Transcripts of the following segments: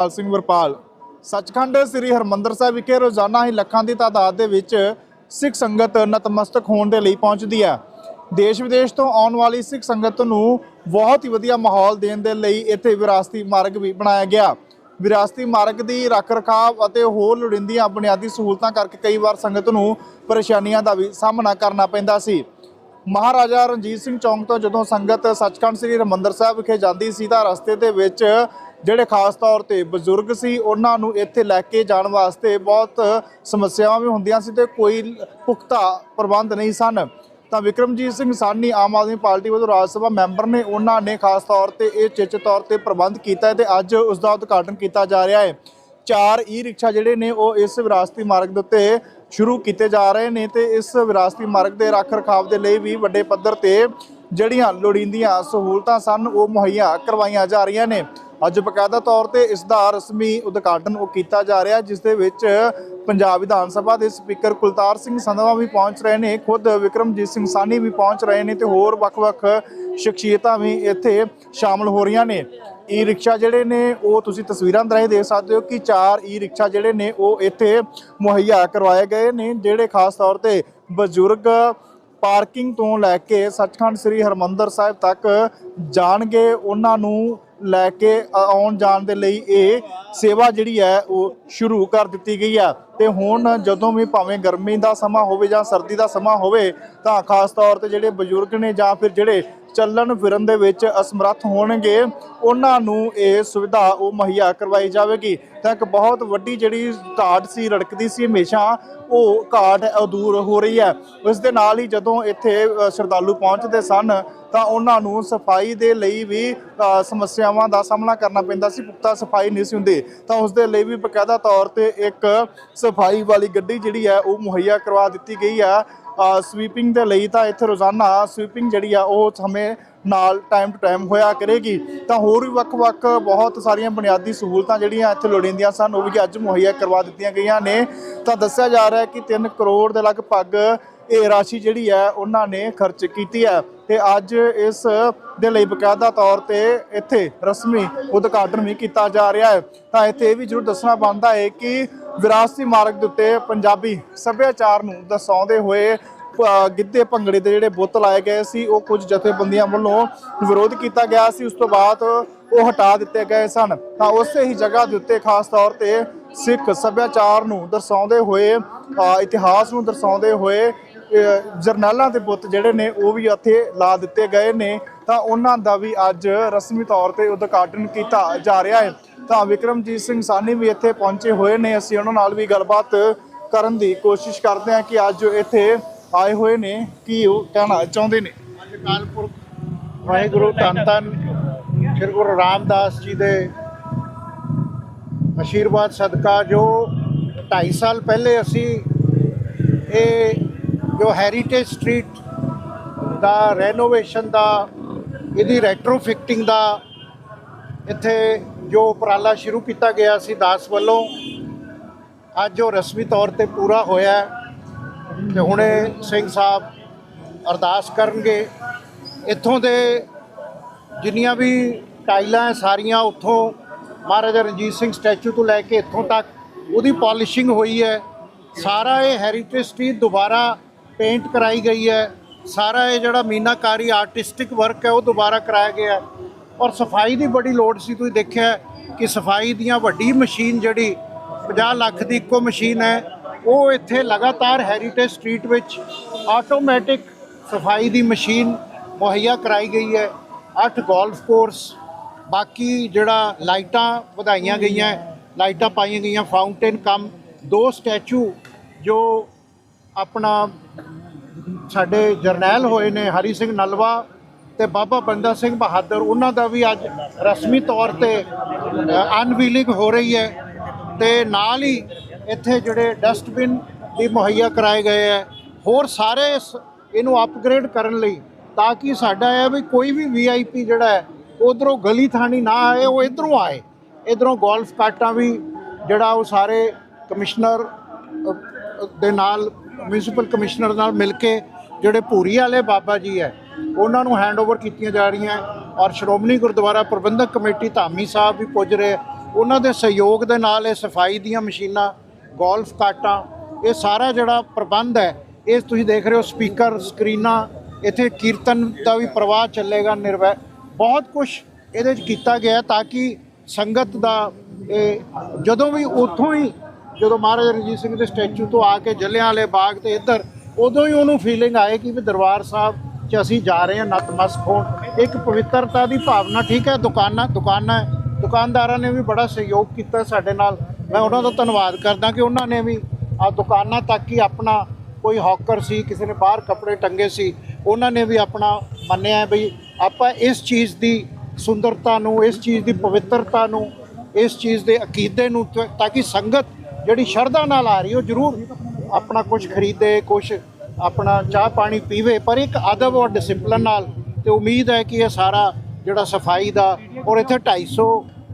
ਪਾਲ ਸਿੰਘ ਵਰਪਾਲ। ਸੱਚਖੰਡ ਸ੍ਰੀ ਹਰਮੰਦਰ ਸਾਹਿਬ ਵਿਖੇ ਰੋਜ਼ਾਨਾ ਹੀ ਲੱਖਾਂ ਦੀ ਤਾਦਾਦ ਦੇ ਵਿੱਚ ਸਿੱਖ ਸੰਗਤ ਨਤਮਸਤਕ ਹੋਣ ਦੇ ਲਈ ਪਹੁੰਚਦੀ ਹੈ। ਦੇਸ਼ ਵਿਦੇਸ਼ ਤੋਂ ਆਉਣ ਵਾਲੀ ਸਿੱਖ ਸੰਗਤ ਨੂੰ ਬਹੁਤ ਹੀ ਵਧੀਆ ਮਾਹੌਲ ਦੇਣ ਦੇ ਲਈ ਇੱਥੇ ਵਿਰਾਸਤੀ ਮਾਰਗ ਵੀ ਬਣਾਇਆ ਗਿਆ। ਵਿਰਾਸਤੀ ਮਾਰਗ ਦੀ ਰੱਖ ਰਖਾਵ ਅਤੇ ਹੋਰ ਲੋੜੀਂਦੀਆਂ ਬੁਨਿਆਦੀ ਸਹੂਲਤਾਂ ਕਰਕੇ ਕਈ ਵਾਰ ਸੰਗਤ ਨੂੰ ਪਰੇਸ਼ਾਨੀਆਂ ਦਾ ਵੀ ਸਾਹਮਣਾ ਕਰਨਾ ਪੈਂਦਾ ਸੀ। ਮਹਾਰਾਜਾ ਰਣਜੀਤ ਸਿੰਘ ਚੌਂਕ ਤੋਂ ਜਦੋਂ ਸੰਗਤ ਸੱਚਖੰਡ ਸ੍ਰੀ ਹਰਿਮੰਦਰ ਸਾਹਿਬ ਵਿਖੇ ਜਾਂਦੀ ਸੀ ਤਾਂ ਰਸਤੇ ਦੇ ਵਿੱਚ ਜਿਹੜੇ ਖਾਸ ਤੌਰ ਤੇ ਬਜ਼ੁਰਗ ਸੀ, ਉਹਨਾਂ ਨੂੰ ਇੱਥੇ ਲੈ ਕੇ ਜਾਣ ਵਾਸਤੇ ਬਹੁਤ ਸਮੱਸਿਆਵਾਂ ਵੀ ਹੁੰਦੀਆਂ ਸੀ ਤੇ ਕੋਈ ਪੁਖਤਾ ਪ੍ਰਬੰਧ ਨਹੀਂ ਸਨ। ਤਾਂ ਵਿਕਰਮਜੀਤ ਸਿੰਘ ਸਾਨੀ ਆਮ ਆਦਮੀ ਪਾਰਟੀ ਵੱਲੋਂ ਰਾਜ ਸਭਾ ਮੈਂਬਰ ਨੇ ਉਹਨਾਂ ਨੇ ਖਾਸ ਤੌਰ ਤੇ ਇਹ ਚੇਚੇ ਤੌਰ ਤੇ ਪ੍ਰਬੰਧ ਕੀਤਾ ਹੈ ਤੇ ਅੱਜ ਉਸ ਦਾ ਉਦਘਾਟਨ ਕੀਤਾ ਜਾ ਰਿਹਾ ਹੈ। ਚਾਰ ਈ ਰਿਕਸ਼ਾ ਜਿਹੜੇ ਨੇ, ਉਹ ਇਸ ਵਿਰਾਸਤੀ ਮਾਰਗ ਦੇ ਉੱਤੇ ਸ਼ੁਰੂ ਕੀਤੇ ਜਾ ਰਹੇ ਨੇ ਤੇ ਇਸ ਵਿਰਾਸਤੀ ਮਾਰਗ ਦੇ ਰੱਖ ਰਖਾਵ ਦੇ ਲਈ ਵੀ ਵੱਡੇ ਪੱਧਰ ਤੇ ਜਿਹੜੀਆਂ ਲੋੜੀਂਦੀਆਂ ਸਹੂਲਤਾਂ ਸਨ, ਉਹ ਮੁਹੱਈਆ ਕਰਵਾਈਆਂ ਜਾ ਰਹੀਆਂ ਨੇ। ਅੱਜ ਬਕਾਇਦਾ ਤੌਰ ਤੇ ਇਸ ਦਾ ਰਸਮੀ ਉਦਘਾਟਨ ਉਹ ਕੀਤਾ ਜਾ ਰਿਹਾ ਜਿਸ ਦੇ ਵਿੱਚ ਪੰਜਾਬ ਵਿਧਾਨ ਸਭਾ ਦੇ ਸਪੀਕਰ ਕੁਲਤਾਰ ਸਿੰਘ ਸੰਧਵਾ ਵੀ ਪਹੁੰਚ ਰਹੇ ਨੇ, ਖੁਦ ਵਿਕਰਮਜੀਤ ਸਿੰਘ ਸਾਨੀ ਵੀ ਪਹੁੰਚ ਰਹੇ ਨੇ ਤੇ ਹੋਰ ਵੱਖ-ਵੱਖ ਸ਼ਖਸੀਅਤਾਂ ਵੀ ਇੱਥੇ ਸ਼ਾਮਲ ਹੋ ਰਹੀਆਂ ਨੇ। ਈ ਰਿਕਸ਼ਾ ਜਿਹੜੇ ਨੇ, ਉਹ ਤੁਸੀਂ ਤਸਵੀਰਾਂ ਦੇ ਦੇਖ ਸਕਦੇ ਹੋ ਕਿ ਚਾਰ ਈ ਰਿਕਸ਼ਾ ਜਿਹੜੇ ਨੇ, ਉਹ ਇੱਥੇ ਮੁਹੱਈਆ ਕਰਵਾਏ ਗਏ ਨੇ, ਜਿਹੜੇ ਖਾਸ ਤੌਰ ਤੇ ਬਜ਼ੁਰਗ ਪਾਰਕਿੰਗ ਤੋਂ ਲੈ ਕੇ ਸੱਚਖੰਡ ਸ੍ਰੀ ਹਰਮੰਦਰ ਸਾਹਿਬ ਤੱਕ ਜਾਣਗੇ, ਉਹਨਾਂ ਨੂੰ ਲੈ ਕੇ ਆਉਣ ਜਾਣ ਦੇ ਲਈ ਇਹ ਸੇਵਾ ਜਿਹੜੀ ਹੈ ਉਹ ਸ਼ੁਰੂ ਕਰ ਦਿੱਤੀ ਗਈ ਹੈ ਤੇ ਹੁਣ ਜਦੋਂ ਵੀ ਭਾਵੇਂ ਗਰਮੀ ਦਾ ਸਮਾਂ ਹੋਵੇ ਜਾਂ ਸਰਦੀ ਦਾ ਸਮਾਂ ਹੋਵੇ ਤਾਂ ਖਾਸ ਤੌਰ ਤੇ ਜਿਹੜੇ ਬਜ਼ੁਰਗ ਨੇ ਜਾਂ ਫਿਰ ਜਿਹੜੇ ਚੱਲਣ ਫਿਰਨ ਦੇ ਵਿੱਚ ਅਸਮਰੱਥ ਹੋਣਗੇ। ਉਹਨਾਂ ਨੂੰ ਇਹ ਸੁਵਿਧਾ ਉਹ ਮੁਹੱਈਆ ਕਰਵਾਈ ਜਾਵੇਗੀ। ਤਾਂ ਇੱਕ ਬਹੁਤ ਵੱਡੀ ਜਿਹੜੀ ਘਾਟ ਸੀ, ਰੜਕਦੀ ਸੀ ਹਮੇਸ਼ਾ, ਉਹ ਘਾਟ ਦੂਰ ਹੋ ਰਹੀ ਹੈ। ਉਸ ਦੇ ਨਾਲ ਹੀ ਜਦੋਂ ਇੱਥੇ ਸ਼ਰਧਾਲੂ ਪਹੁੰਚਦੇ ਸਨ, ਤਾਂ ਉਹਨਾਂ ਨੂੰ ਸਫ਼ਾਈ ਦੇ ਲਈ ਵੀ ਸਮੱਸਿਆਵਾਂ ਦਾ ਸਾਹਮਣਾ ਕਰਨਾ ਪੈਂਦਾ ਸੀ। ਪੁਖਤਾ ਸਫ਼ਾਈ ਨਹੀਂ ਸੀ ਹੁੰਦੀ। ਤਾਂ ਉਸ ਦੇ ਲਈ ਵੀ ਬਕਾਇਦਾ ਤੌਰ ਤੇ ਇੱਕ ਸਫ਼ਾਈ ਵਾਲੀ ਗੱਡੀ ਜਿਹੜੀ ਹੈ, ਉਹ ਮੁਹੱਈਆ ਕਰਵਾ ਦਿੱਤੀ ਗਈ ਹੈ। ਸਵੀਪਿੰਗ ਦੇ ਲਈ ਤਾਂ ਇੱਥੇ ਰੋਜ਼ਾਨਾ ਸਵੀਪਿੰਗ ਜਿਹੜੀ ਆ ਉਹ ਸਮੇਂ ਨਾਲ ਟਾਈਮ ਟੂ ਟਾਈਮ ਹੋਇਆ ਕਰੇਗੀ। ਤਾਂ ਹੋਰ ਵੀ ਵੱਖ-ਵੱਖ ਬਹੁਤ ਸਾਰੀਆਂ ਬੁਨਿਆਦੀ ਸਹੂਲਤਾਂ ਜਿਹੜੀਆਂ ਇੱਥੇ ਲੋੜੀਂਦੀਆਂ ਸਨ, ਉਹ ਵੀ ਅੱਜ ਮੁਹੱਈਆ ਕਰਵਾ ਦਿੱਤੀਆਂ ਗਈਆਂ ਨੇ। ਤਾਂ ਦੱਸਿਆ ਜਾ ਰਿਹਾ ਹੈ ਕਿ 3 ਕਰੋੜ ਦੇ ਲਗਭਗ ਇਹ ਰਾਸ਼ੀ ਜਿਹੜੀ ਹੈ, ਉਹਨਾਂ ਨੇ ਖਰਚ ਕੀਤੀ ਹੈ ਤੇ ਅੱਜ ਇਸ ਦੇ ਲਈ ਬਕਾਇਦਾ ਤੌਰ ਤੇ ਇੱਥੇ ਰਸਮੀ ਉਦਘਾਟਨ ਵੀ ਕੀਤਾ ਜਾ ਰਿਹਾ ਹੈ। ਤਾਂ ਇੱਥੇ ਇਹ ਵੀ ਜ਼ਰੂਰ ਦੱਸਣਾ ਬਣਦਾ ਹੈ ਕਿ ਵਿਰਾਸਤੀ ਮਾਰਗ ਦੇ ਉੱਤੇ ਪੰਜਾਬੀ ਸੱਭਿਆਚਾਰ ਨੂੰ ਦਰਸਾਉਂਦੇ ਹੋਏ ਗਿੱਧੇ ਭੰਗੜੇ ਦੇ ਜਿਹੜੇ ਬੁੱਤ ਲਾਏ ਗਏ ਸੀ, ਉਹ ਕੁਝ ਜਥੇਬੰਦੀਆਂ ਵੱਲੋਂ ਵਿਰੋਧ ਕੀਤਾ ਗਿਆ ਸੀ। ਉਸ ਤੋਂ ਬਾਅਦ ਉਹ ਹਟਾ ਦਿੱਤੇ ਗਏ ਸਨ। ਤਾਂ ਉਸੇ ਹੀ ਜਗ੍ਹਾ ਦੇ ਉੱਤੇ ਖਾਸ ਤੌਰ ਤੇ ਸਿੱਖ ਸੱਭਿਆਚਾਰ ਨੂੰ ਦਰਸਾਉਂਦੇ ਹੋਏ ਇਤਿਹਾਸ ਨੂੰ ਦਰਸਾਉਂਦੇ ਹੋਏ ਜਰਨੈਲਾਂ ਦੇ ਪੁੱਤ ਜਿਹੜੇ ਨੇ, ਉਹ ਵੀ ਇੱਥੇ ਲਾ ਦਿੱਤੇ ਗਏ ਨੇ। ਤਾਂ ਉਹਨਾਂ ਦਾ ਵੀ ਅੱਜ ਰਸਮੀ ਤੌਰ ਤੇ ਉਦਘਾਟਨ ਕੀਤਾ ਜਾ ਰਿਹਾ ਹੈ। ਤਾਂ ਵਿਕਰਮਜੀਤ ਸਿੰਘ ਸਾਨੀ ਵੀ ਇੱਥੇ ਪਹੁੰਚੇ ਹੋਏ ਨੇ। ਅਸੀਂ ਉਹਨਾਂ ਨਾਲ ਵੀ ਗੱਲਬਾਤ ਕਰਨ ਦੀ ਕੋਸ਼ਿਸ਼ ਕਰਦੇ ਹਾਂ ਕਿ ਅੱਜ ਇੱਥੇ ਆਏ ਹੋਏ ਨੇ। ਕੀ ਉਹ ਕਹਿਣਾ ਚਾਹੁੰਦੇ ਨੇ? ਅੱਜ ਕਾਲਪੁਰਖ ਵਾਹਿਗੁਰੂ ਧੰਨ ਧੰਨ ਸ੍ਰੀ ਗੁਰੂ ਰਾਮਦਾਸ ਜੀ ਦੇ ਆਸ਼ੀਰਵਾਦ ਸਦਕਾ, ਜੋ 2.5 ਸਾਲ ਪਹਿਲੇ ਅਸੀਂ ਇਹ ਜੋ ਹੈਰੀਟੇਜ ਸਟਰੀਟ ਦਾ ਰੈਨੋਵੇਸ਼ਨ ਦਾ, ਇਹਦੀ ਰੈਟਰੋਫਿਟਿੰਗ ਦਾ, ਇੱਥੇ ਜੋ ਉਪਰਾਲਾ ਸ਼ੁਰੂ ਕੀਤਾ ਗਿਆ ਸੀ ਦਾਸ ਵੱਲੋਂ, ਅੱਜ ਉਹ ਰਸਮੀ ਤੌਰ ਤੇ ਪੂਰਾ ਹੋਇਆ ਹੈ। ਤੇ ਹੁਣੇ ਸਿੰਘ ਸਾਹਿਬ ਅਰਦਾਸ ਕਰਨਗੇ। ਇੱਥੋਂ ਦੇ ਜਿੰਨੀਆਂ ਵੀ ਟਾਈਲਾਂ ਹੈ ਸਾਰੀਆਂ ਉੱਥੋਂ ਮਹਾਰਾਜਾ ਰਣਜੀਤ ਸਿੰਘ ਸਟੈਚੂ ਤੋਂ ਲੈ ਕੇ ਇੱਥੋਂ ਤੱਕ ਉਹਦੀ ਪਾਲਿਸ਼ਿੰਗ ਹੋਈ ਹੈ। ਸਾਰਾ ਇਹ ਹੈਰੀਟੇਜ ਸਟਰੀਟ ਦੁਬਾਰਾ ਪੇਂਟ ਕਰਾਈ ਗਈ ਹੈ। ਸਾਰਾ ਇਹ ਜਿਹੜਾ ਮੀਨਾਕਾਰੀ ਆਰਟਿਸਟਿਕ ਵਰਕ ਹੈ, ਉਹ ਦੁਬਾਰਾ ਕਰਾਇਆ ਗਿਆ ਹੈ। ਔਰ ਸਫ਼ਾਈ ਦੀ ਬੜੀ ਲੋੜ ਸੀ, ਤੁਸੀਂ ਦੇਖਿਆ ਕਿ ਸਫ਼ਾਈ ਦੀਆਂ ਵੱਡੀ ਮਸ਼ੀਨ ਜਿਹੜੀ 50 ਲੱਖ ਦੀ ਇੱਕੋ ਮਸ਼ੀਨ ਹੈ, ਉਹ ਇੱਥੇ ਲਗਾਤਾਰ ਹੈਰੀਟੇਜ ਸਟਰੀਟ ਵਿੱਚ ਆਟੋਮੈਟਿਕ ਸਫ਼ਾਈ ਦੀ ਮਸ਼ੀਨ ਮੁਹੱਈਆ ਕਰਾਈ ਗਈ ਹੈ। 8 ਗੋਲਫ ਕੋਰਸ ਬਾਕੀ ਜਿਹੜਾ ਲਾਈਟਾਂ ਵਧਾਈਆਂ ਗਈਆਂ, ਲਾਈਟਾਂ ਪਾਈਆਂ ਗਈਆਂ ਫਾਊਂਟੇਨ ਕੰਮ, ਦੋ ਸਟੈਚੂ ਜੋ ਆਪਣਾ ਸਾਡੇ ਜਰਨੈਲ ਹੋਏ ਨੇ ਹਰੀ ਸਿੰਘ ਨਲਵਾ ਤੇ ਬਾਬਾ ਬੰਦਾ ਸਿੰਘ ਬਹਾਦਰ, ਉਹਨਾਂ ਦਾ ਵੀ ਅੱਜ ਰਸਮੀ ਤੌਰ ਤੇ ਅਨਵੀਲਿੰਗ ਹੋ ਰਹੀ ਹੈ ਤੇ ਨਾਲ ਹੀ ਇੱਥੇ ਜਿਹੜੇ ਡਸਟਬਿਨ ਵੀ ਮੁਹੱਈਆ ਕਰਾਏ ਗਏ ਹੈ। ਹੋਰ ਸਾਰੇ ਇਹਨੂੰ ਅਪਗ੍ਰੇਡ ਕਰਨ ਲਈ ਤਾਂ ਕਿ ਸਾਡਾ ਇਹ ਵੀ ਕੋਈ ਵੀ ਵੀਆਈਪੀ ਜਿਹੜਾ ਹੈ, ਉਧਰੋਂ ਗਲੀ ਥਾਣੀ ਨਾ ਆਏ, ਉਹ ਇਧਰੋਂ ਆਏ। ਇਧਰੋਂ ਗੋਲਫ ਕਾਰਟਾਂ ਵੀ ਜਿਹੜਾ ਉਹ ਸਾਰੇ ਕਮਿਸ਼ਨਰ ਦੇ ਨਾਲ ਮਿਊਨਿਸਪਲ ਕਮਿਸ਼ਨਰ ਨਾਲ ਮਿਲ ਕੇ ਜਿਹੜੇ ਭੂਰੀ ਵਾਲੇ ਬਾਬਾ ਜੀ ਹੈ, ਉਹਨਾਂ ਨੂੰ ਹੈਂਡਓਵਰ ਕੀਤੀਆਂ ਜਾ ਰਹੀਆਂ ਔਰ ਸ਼੍ਰੋਮਣੀ ਗੁਰਦੁਆਰਾ ਪ੍ਰਬੰਧਕ ਕਮੇਟੀ ਧਾਮੀ ਸਾਹਿਬ ਵੀ ਪੁੱਜ ਰਹੇ ਉਹਨਾਂ ਦੇ ਸਹਿਯੋਗ ਦੇ ਨਾਲ ਇਹ ਸਫ਼ਾਈ ਦੀਆਂ ਮਸ਼ੀਨਾਂ ਗੋਲਫ ਕਾਟਾਂ, ਇਹ ਸਾਰਾ ਜਿਹੜਾ ਪ੍ਰਬੰਧ ਹੈ, ਇਹ ਤੁਸੀਂ ਦੇਖ ਰਹੇ ਹੋ ਸਪੀਕਰ, ਸਕਰੀਨਾਂ, ਇੱਥੇ ਕੀਰਤਨ ਦਾ ਵੀ ਪ੍ਰਵਾਹ ਚੱਲੇਗਾ ਨਿਰਵੈ, ਬਹੁਤ ਕੁਝ ਇਹਦੇ 'ਚ ਕੀਤਾ ਗਿਆ ਤਾਂ ਕਿ ਸੰਗਤ ਦਾ ਇਹ ਜਦੋਂ ਵੀ ਉੱਥੋਂ ਹੀ ਜਦੋਂ ਮਹਾਰਾਜਾ ਰਣਜੀਤ ਸਿੰਘ ਦੇ ਸਟੈਚੂ ਤੋਂ ਆ ਕੇ ਜਲਿਆਂ ਵਾਲੇ ਬਾਗ ਤੇ ਇੱਧਰ, ਉਦੋਂ ਹੀ ਉਹਨੂੰ ਫੀਲਿੰਗ ਆਏ ਕਿ ਵੀ ਦਰਬਾਰ ਸਾਹਿਬ 'ਚ ਅਸੀਂ ਜਾ ਰਹੇ ਹਾਂ, ਨਤਮਸਤਕ ਹੋਣ। ਇੱਕ ਪਵਿੱਤਰਤਾ ਦੀ ਭਾਵਨਾ ਠੀਕ ਹੈ, ਦੁਕਾਨਾਂ ਦੁਕਾਨਾਂ, ਦੁਕਾਨਦਾਰਾਂ ਨੇ ਵੀ ਬੜਾ ਸਹਿਯੋਗ ਕੀਤਾ ਸਾਡੇ ਨਾਲ। ਮੈਂ ਉਹਨਾਂ ਦਾ ਧੰਨਵਾਦ ਕਰਦਾ ਕਿ ਉਹਨਾਂ ਨੇ ਵੀ ਆ ਦੁਕਾਨਾਂ ਤੱਕ ਹੀ ਆਪਣਾ ਕੋਈ ਹੌਕਰ ਸੀ, ਕਿਸੇ ਨੇ ਬਾਹਰ ਕੱਪੜੇ ਟੰਗੇ ਸੀ, ਉਹਨਾਂ ਨੇ ਵੀ ਆਪਣਾ ਮੰਨਿਆ ਵੀ ਆਪਾਂ ਇਸ ਚੀਜ਼ ਦੀ ਸੁੰਦਰਤਾ ਨੂੰ, ਇਸ ਚੀਜ਼ ਦੀ ਪਵਿੱਤਰਤਾ ਨੂੰ, ਇਸ ਚੀਜ਼ ਦੇ ਅਕੀਦੇ ਨੂੰ ਤਾਂ ਕਿ ਸੰਗਤ ਜਿਹੜੀ ਸ਼ਰਧਾ ਨਾਲ ਆ ਰਹੀ, ਉਹ ਜ਼ਰੂਰ ਆਪਣਾ ਕੁਝ ਖਰੀਦੇ ਕੁਝ ਆਪਣਾ ਚਾਹ ਪਾਣੀ ਪੀਵੇ, ਪਰ ਇੱਕ ਅਦਬ ਔਰ ਡਿਸਪਲਿਨ ਨਾਲ ਤੇ ਉਮੀਦ ਹੈ ਕਿ ਇਹ ਸਾਰਾ ਜਿਹੜਾ ਸਫ਼ਾਈ ਦਾ ਔਰ ਇੱਥੇ 250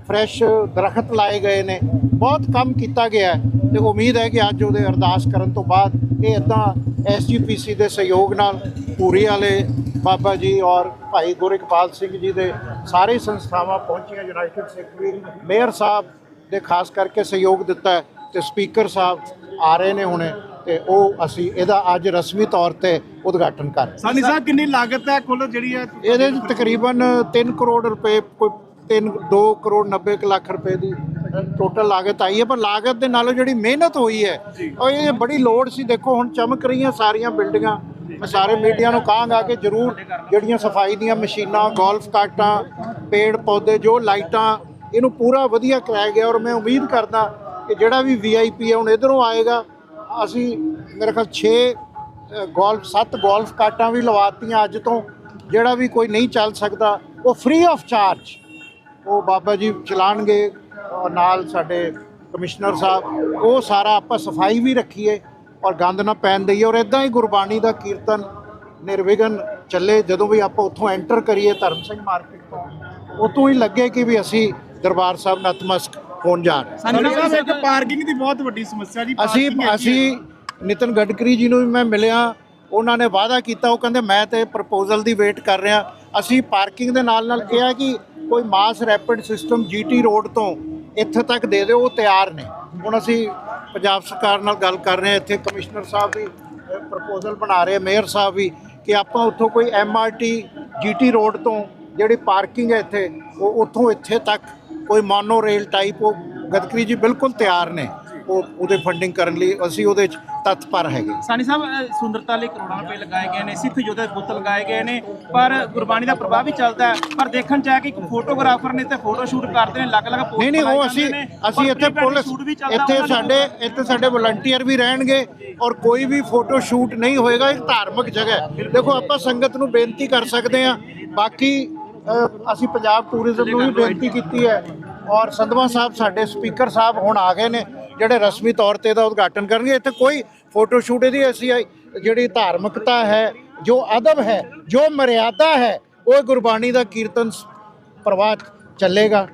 ਫਰੈਸ਼ ਦਰਖਤ ਲਾਏ ਗਏ ਨੇ, ਬਹੁਤ ਕੰਮ ਕੀਤਾ ਗਿਆ ਹੈ ਤੇ ਉਮੀਦ ਹੈ ਕਿ ਅੱਜ ਉਹਦੇ ਅਰਦਾਸ ਕਰਨ ਤੋਂ ਬਾਅਦ ਇਹ ਇਦਾਂ ਐਸਜੀਪੀਸੀ ਦੇ ਸਹਿਯੋਗ ਨਾਲ ਪੂਰੀ ਵਾਲੇ ਬਾਬਾ ਜੀ ਔਰ ਭਾਈ ਗੁਰਿਕਪਾਲ ਸਿੰਘ ਜੀ ਦੇ ਸਾਰੇ ਸੰਸਥਾਵਾਂ ਪਹੁੰਚੀਆਂ ਯੂਨਾਈਟਿਡ ਸਿੱਖ ਵੀ ਮੇਅਰ ਸਾਹਿਬ ਦੇ ਖਾਸ ਕਰਕੇ ਸਹਿਯੋਗ ਦਿੱਤਾ ਹੈ। ਤੇ ਸਪੀਕਰ ਸਾਹਿਬ ਆ ਰਹੇ ਨੇ ਹੁਣੇ ਤੇ ਉਹ ਅਸੀਂ ਇਹਦਾ ਅੱਜ ਰਸਮੀ ਤੌਰ ਤੇ ਉਦਘਾਟਨ ਕਰ। ਸਾਨੀ ਸਾਹਿਬ ਕਿੰਨੀ ਲਾਗਤ ਹੈ ਕੁੱਲ ਜਿਹੜੀ ਹੈ? ਇਹਦੇ 'ਚ ਤਕਰੀਬਨ 3 ਕਰੋੜ ਰੁਪਏ ਕੋਈ 3 2 ਕਰੋੜ 90 ਕੁ ਲੱਖ ਰੁਪਏ ਦੀ ਟੋਟਲ ਲਾਗਤ ਆਈ ਹੈ ਪਰ ਲਾਗਤ ਦੇ ਨਾਲੋਂ ਜਿਹੜੀ ਮਿਹਨਤ ਹੋਈ ਹੈ ਉਹ ਇਹ ਬੜੀ ਲੋੜ ਸੀ। ਦੇਖੋ ਹੁਣ ਚਮਕ ਰਹੀਆਂ ਸਾਰੀਆਂ ਬਿਲਡਿੰਗਾਂ ਮੈਂ ਸਾਰੇ ਮੀਡੀਆ ਨੂੰ ਕਹਾਂਗਾ ਕਿ ਜਰੂਰ ਜਿਹੜੀਆਂ ਸਫ਼ਾਈ ਦੀਆਂ ਮਸ਼ੀਨਾਂ ਗੋਲਫ ਕਾਟਾਂ ਪੇੜ ਪੌਦੇ ਜੋ ਲਾਈਟਾਂ ਇਹਨੂੰ ਪੂਰਾ ਵਧੀਆ ਕਰਾਇਆ ਗਿਆ ਔਰ ਮੈਂ ਉਮੀਦ ਕਰਦਾ ਕਿ ਜਿਹੜਾ ਵੀ ਵੀਆਈਪੀ ਹੈ, ਹੁਣ ਇਧਰੋਂ ਆਏਗਾ। ਅਸੀਂ ਮੇਰੇ ਖਿਆਲ 6 ਗੋਲਫ 7 ਗੋਲਫ ਕਾਟਾਂ ਵੀ ਲਵਾਤੀਆਂ ਅੱਜ ਤੋਂ। ਜਿਹੜਾ ਵੀ ਕੋਈ ਨਹੀਂ ਚੱਲ ਸਕਦਾ, ਉਹ ਫ੍ਰੀ ਆਫ ਚਾਰਜ ਉਹ ਬਾਬਾ ਜੀ ਚਲਾਣਗੇ, ਔਰ ਨਾਲ ਸਾਡੇ ਕਮਿਸ਼ਨਰ ਸਾਹਿਬ, ਉਹ ਸਾਰਾ ਆਪਾਂ ਸਫ਼ਾਈ ਵੀ ਰੱਖੀਏ, ਔਰ ਗੰਦ ਨਾ ਪੈਣ ਦਈਏ, ਔਰ ਇਦਾਂ ਹੀ ਗੁਰਬਾਣੀ ਦਾ ਕੀਰਤਨ ਨਿਰਵਿਘਨ ਚੱਲੇ, ਜਦੋਂ ਵੀ ਆਪਾਂ ਉੱਥੋਂ ਐਂਟਰ ਕਰੀਏ ਧਰਮ ਸਿੰਘ ਮਾਰਕੀਟ ਤੋਂ। ਉਤੋਂ ਹੀ ਲੱਗੇ ਕਿ ਵੀ ਅਸੀਂ ਦਰਬਾਰ ਸਾਹਿਬ ਨਤਮਸਕ ਹੋਣ ਜਾ ਰਹੇ ਹਾਂ। ਸਾਨੀ ਸਾਹਿਬ ਇੱਕ ਪਾਰਕਿੰਗ ਦੀ ਬਹੁਤ ਵੱਡੀ ਸਮੱਸਿਆ ਜੀ ਅਸੀਂ। ਅਸੀਂ ਨਿਤਨ ਗਡਕਰੀ ਜੀ ਨੂੰ ਵੀ ਮੈਂ ਮਿਲਿਆ ਉਹਨਾਂ ਨੇ ਵਾਅਦਾ ਕੀਤਾ ਉਹ ਕਹਿੰਦੇ ਮੈਂ ਤੇ ਪ੍ਰਪੋਜ਼ਲ ਦੀ ਵੇਟ ਕਰ ਰਿਹਾ ਅਸੀਂ ਪਾਰਕਿੰਗ ਦੇ ਨਾਲ ਨਾਲ ਕਿਹਾ ਕਿ ਕੋਈ mass rapid system GT road ਤੋਂ ਇੱਥੇ ਤੱਕ ਦੇ ਦਿਓ ਉਹ ਤਿਆਰ ਨੇ ਹੁਣ ਅਸੀਂ ਪੰਜਾਬ ਸਰਕਾਰ ਨਾਲ ਗੱਲ ਕਰ ਰਹੇ ਹਾਂ ਇੱਥੇ ਕਮਿਸ਼ਨਰ ਸਾਹਿਬ ਵੀ ਪ੍ਰਪੋਜ਼ਲ ਬਣਾ ਰਹੇ ਮੇਅਰ ਸਾਹਿਬ ਵੀ ਕਿ ਆਪਾਂ ਉੱਥੋਂ ਕੋਈ ਐਮਆਰਟੀ ਜੀਟੀ ਰੋਡ ਤੋਂ ਜਿਹੜੀ ਪਾਰਕਿੰਗ ਹੈ ਇੱਥੇ ਉਹ ਉੱਥੋਂ ਇੱਥੇ ਤੱਕ ਕੋਈ ਮੋਨੋ ਰੇਲ ਟਾਈਪ ਉਹ ਗਦਕਰੀ ਜੀ ਬਿਲਕੁਲ ਤਿਆਰ ਨੇ। ਉਹ ਉਹਦੇ ਫੰਡਿੰਗ ਕਰਨ ਲਈ ਅਸੀਂ ਉਹਦੇ ਚ ਤਤਪਰ ਹੈਗੇ। ਸਾਨੀ ਸਾਹਿਬ ਅ, ਸੁੰਦਰਤਾ ਲਈ ਕਰੋੜਾਂ ਰੁਪਏ ਲਗਾਏ ਗਏ ਨੇ ਸਿੱਖ ਯੋਧਾ ਦੇ ਬੁੱਤ ਲਗਾਏ ਗਏ ਨੇ ਪਰ ਗੁਰਬਾਣੀ ਦਾ ਪ੍ਰਭਾਵ ਵੀ ਚੱਲਦਾ ਹੈ। ਪਰ ਦੇਖਣ ਚ ਆ ਕਿ ਇੱਕ ਫੋਟੋਗ੍ਰਾਫਰ ਨੇ ਤੇ ਫੋਟੋ ਸ਼ੂਟ ਕਰਦੇ ਨੇ ਅਲੱਗ-ਅਲੱਗ ਪੋਜ਼ ਨਹੀਂ ਨਹੀਂ ਉਹ ਅਸੀਂ ਅਸੀਂ ਇੱਥੇ ਪੁਲਿਸ ਇੱਥੇ ਸਾਡੇ ਇੱਥੇ ਸਾਡੇ ਵਲੰਟੀਅਰ ਵੀ ਰਹਿਣਗੇ ਔਰ ਕੋਈ ਵੀ ਫੋਟੋ ਸ਼ੂਟ ਨਹੀਂ ਹੋਏਗਾ ਇੱਕ ਧਾਰਮਿਕ ਜਗ੍ਹਾ ਹੈ। ਦੇਖੋ ਆਪਾਂ ਸੰਗਤ ਨੂੰ ਬੇਨਤੀ ਕਰ ਸਕਦੇ ਹਾਂ ਬਾਕੀ ਅਸੀਂ ਪੰਜਾਬ ਟੂਰਿਜ਼ਮ ਨੂੰ ਵੀ ਬੇਨਤੀ ਕੀਤੀ ਹੈ ਔਰ ਸੰਧਵਾ ਸਾਹਿਬ ਸਾਡੇ ਸਪੀਕਰ ਸਾਹਿਬ ਹੁਣ ਆ ਗਏ ਨੇ ਜਿਹੜੇ ਰਸਮੀ ਤੌਰ ਤੇ ਇਹਦਾ ਉਦਘਾਟਨ ਕਰਨਗੇ। ਇੱਥੇ ਕੋਈ ਫੋਟੋ ਸ਼ੂਟ ਇਹਦੀ ਅਸੀਂ ਜਿਹੜੀ ਧਾਰਮਿਕਤਾ ਹੈ ਜੋ ਅਦਬ ਹੈ ਜੋ ਮਰਿਆਦਾ ਹੈ ਉਹ ਗੁਰਬਾਣੀ ਦਾ ਕੀਰਤਨ ਪ੍ਰਵਾਹ ਚੱਲੇਗਾ।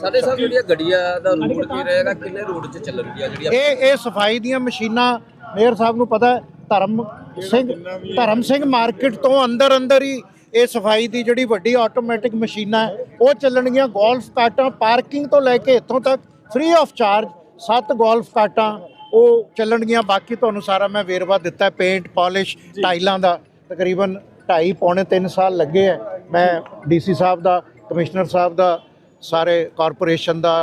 ਸਾਡੇ ਸਾਹਿਬ ਜਿਹੜੀਆਂ ਗੱਡੀਆਂ ਦਾ ਰੂਟ ਕੀ ਰਹੇਗਾ ਕਿੰਨੇ ਰੂਟ 'ਚ ਚੱਲਣਗੀਆਂ ਜਿਹੜੀਆਂ? ਇਹ ਇਹ ਸਫ਼ਾਈ ਦੀਆਂ ਮਸ਼ੀਨਾਂ ਮੇਅਰ ਸਾਹਿਬ ਨੂੰ ਪਤਾ ਧਰਮ ਸਿੰਘ ਧਰਮ ਸਿੰਘ ਮਾਰਕੀਟ ਤੋਂ ਅੰਦਰ ਅੰਦਰ ਹੀ ਇਹ ਸਫ਼ਾਈ ਦੀ ਜਿਹੜੀ ਵੱਡੀ ਆਟੋਮੈਟਿਕ ਮਸ਼ੀਨਾਂ ਉਹ ਚੱਲਣਗੀਆਂ ਗੋਲਫ ਕਾਟਾਂ ਪਾਰਕਿੰਗ ਤੋਂ ਲੈ ਕੇ ਇੱਥੋਂ ਤੱਕ ਫ੍ਰੀ ਆਫ ਚਾਰਜ ਸੱਤ ਗੋਲਫ ਕਾਟਾਂ ਉਹ ਚੱਲਣਗੀਆਂ। ਬਾਕੀ ਤੁਹਾਨੂੰ ਸਾਰਾ ਮੈਂ ਵੇਰਵਾ ਦਿੱਤਾ ਪੇਂਟ ਪਾਲਿਸ਼ ਟਾਈਲਾਂ ਦਾ। ਤਕਰੀਬਨ 2.5 ਪੌਣੇ 3 ਸਾਲ ਲੱਗੇ ਹੈ। ਮੈਂ ਡੀਸੀ ਸਾਹਿਬ ਦਾ ਕਮਿਸ਼ਨਰ ਸਾਹਿਬ ਦਾ ਸਾਰੇ ਕਾਰਪੋਰੇਸ਼ਨ ਦਾ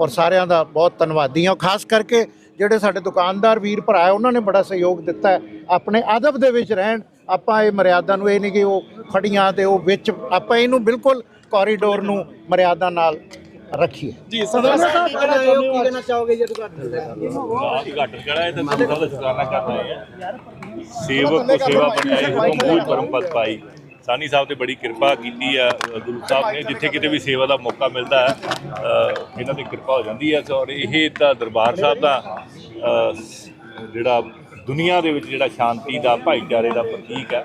ਔਰ ਸਾਰਿਆਂ ਦਾ ਬਹੁਤ ਧੰਨਵਾਦੀ ਹਾਂ। ਖਾਸ ਕਰਕੇ ਜਿਹੜੇ ਸਾਡੇ ਦੁਕਾਨਦਾਰ ਵੀਰ ਭਰਾ ਉਹਨਾਂ ਨੇ ਬੜਾ ਸਹਿਯੋਗ ਦਿੱਤਾ ਆਪਣੇ ਅਦਬ ਦੇ ਵਿੱਚ ਰਹਿਣ ਆਪਾਂ ਇਹ ਮਰਿਆਦਾ ਨੂੰ ਇਹ ਨਹੀਂ ਕਿ ਉਹ ਖੜੀਆਂ ਤੇ ਉਹ ਵਿੱਚ ਆਪਾਂ ਇਹਨੂੰ ਬਿਲਕੁਲ ਕੋਰੀਡੋਰ ਨੂੰ ਮਰਿਆਦਾ ਨਾਲ ਰੱਖੀਏ। ਜੀ ਸਦਰ ਸਾਹਿਬ ਤਾਂ ਸਭ ਦਾ ਸ਼ੁਕਰਾਨਾ ਕਰ ਰਹੇ ਹਾਂ ਸੇਵਕ ਕੋ ਸੇਵਾ ਬਣਾਈ ਹੁਕਮ ਮੂਲ ਪਰਮ ਪਦ ਪਾਈ। ਸਾਨੀ ਸਾਹਿਬ ਤੇ ਬੜੀ ਕਿਰਪਾ ਕੀਤੀ ਆ ਗੁਰੂ ਸਾਹਿਬ ਨੇ ਜਿੱਥੇ ਕਿਤੇ ਵੀ ਸੇਵਾ ਦਾ ਮੌਕਾ ਮਿਲਦਾ ਹੈ ਇਹਨਾਂ ਦੀ ਕਿਰਪਾ ਹੋ ਜਾਂਦੀ ਹੈ ਔਰ ਇਹ ਤਾਂ ਦਰਬਾਰ ਸਾਹਿਬ ਦਾ ਜਿਹੜਾ ਦੁਨੀਆ ਦੇ ਵਿੱਚ ਜਿਹੜਾ ਸ਼ਾਂਤੀ ਦਾ ਭਾਈਚਾਰੇ ਦਾ ਪ੍ਰਤੀਕ ਹੈ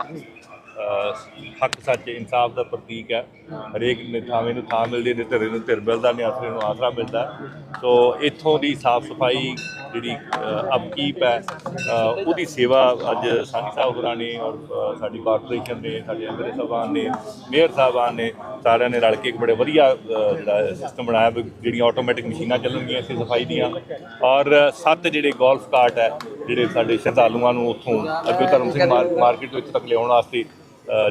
ਹੱਕ ਸੱਚ ਇਨਸਾਫ ਦਾ ਪ੍ਰਤੀਕ ਹੈ। ਹਰੇਕ ਨੇ ਥਾਵੇਂ ਨੂੰ ਥਾਂ ਮਿਲਦੀ ਨੇ ਧਿਰੇ ਨੂੰ ਧਿਰ ਮਿਲਦਾ ਨੇ ਆਸਰੇ ਨੂੰ ਆਸਰਾ ਮਿਲਦਾ ਸੋ ਇੱਥੋਂ ਦੀ ਸਾਫ਼ ਸਫ਼ਾਈ ਜਿਹੜੀ ਅਪਕੀਪ ਹੈ ਉਹਦੀ ਸੇਵਾ ਅੱਜ ਸਾਨੀ ਸਾਹਿਬ ਹੋਰਾਂ ਨੇ ਔਰ ਸਾਡੀ ਕਾਰਪੋਰੇਸ਼ਨ ਨੇ, ਸਾਡੇ ਐਮਐਲਏ ਸਾਹਿਬਾਨ ਨੇ, ਮੇਅਰ ਸਾਹਿਬਾਨ ਨੇ, ਸਾਰਿਆਂ ਨੇ ਰਲ ਕੇ ਇੱਕ ਬੜੇ ਵਧੀਆ ਜਿਹੜਾ ਸਿਸਟਮ ਬਣਾਇਆ ਜਿਹੜੀਆਂ ਆਟੋਮੈਟਿਕ ਮਸ਼ੀਨਾਂ ਚੱਲਣਗੀਆਂ ਇਸੇ ਸਫ਼ਾਈ ਦੀਆਂ। ਔਰ ਸੱਤ ਜਿਹੜੇ ਗੋਲਫ ਕਾਰਟ ਹੈ, ਜਿਹੜੇ ਸਾਡੇ ਸ਼ਰਧਾਲੂਆਂ ਨੂੰ ਉੱਥੋਂ ਅੱਗੇ ਧਰਮ ਸਿੰਘ ਮਾਰ- ਮਾਰਕੀਟ ਤੋਂ ਇੱਥੇ ਤੱਕ ਲਿਆਉਣ ਵਾਸਤੇ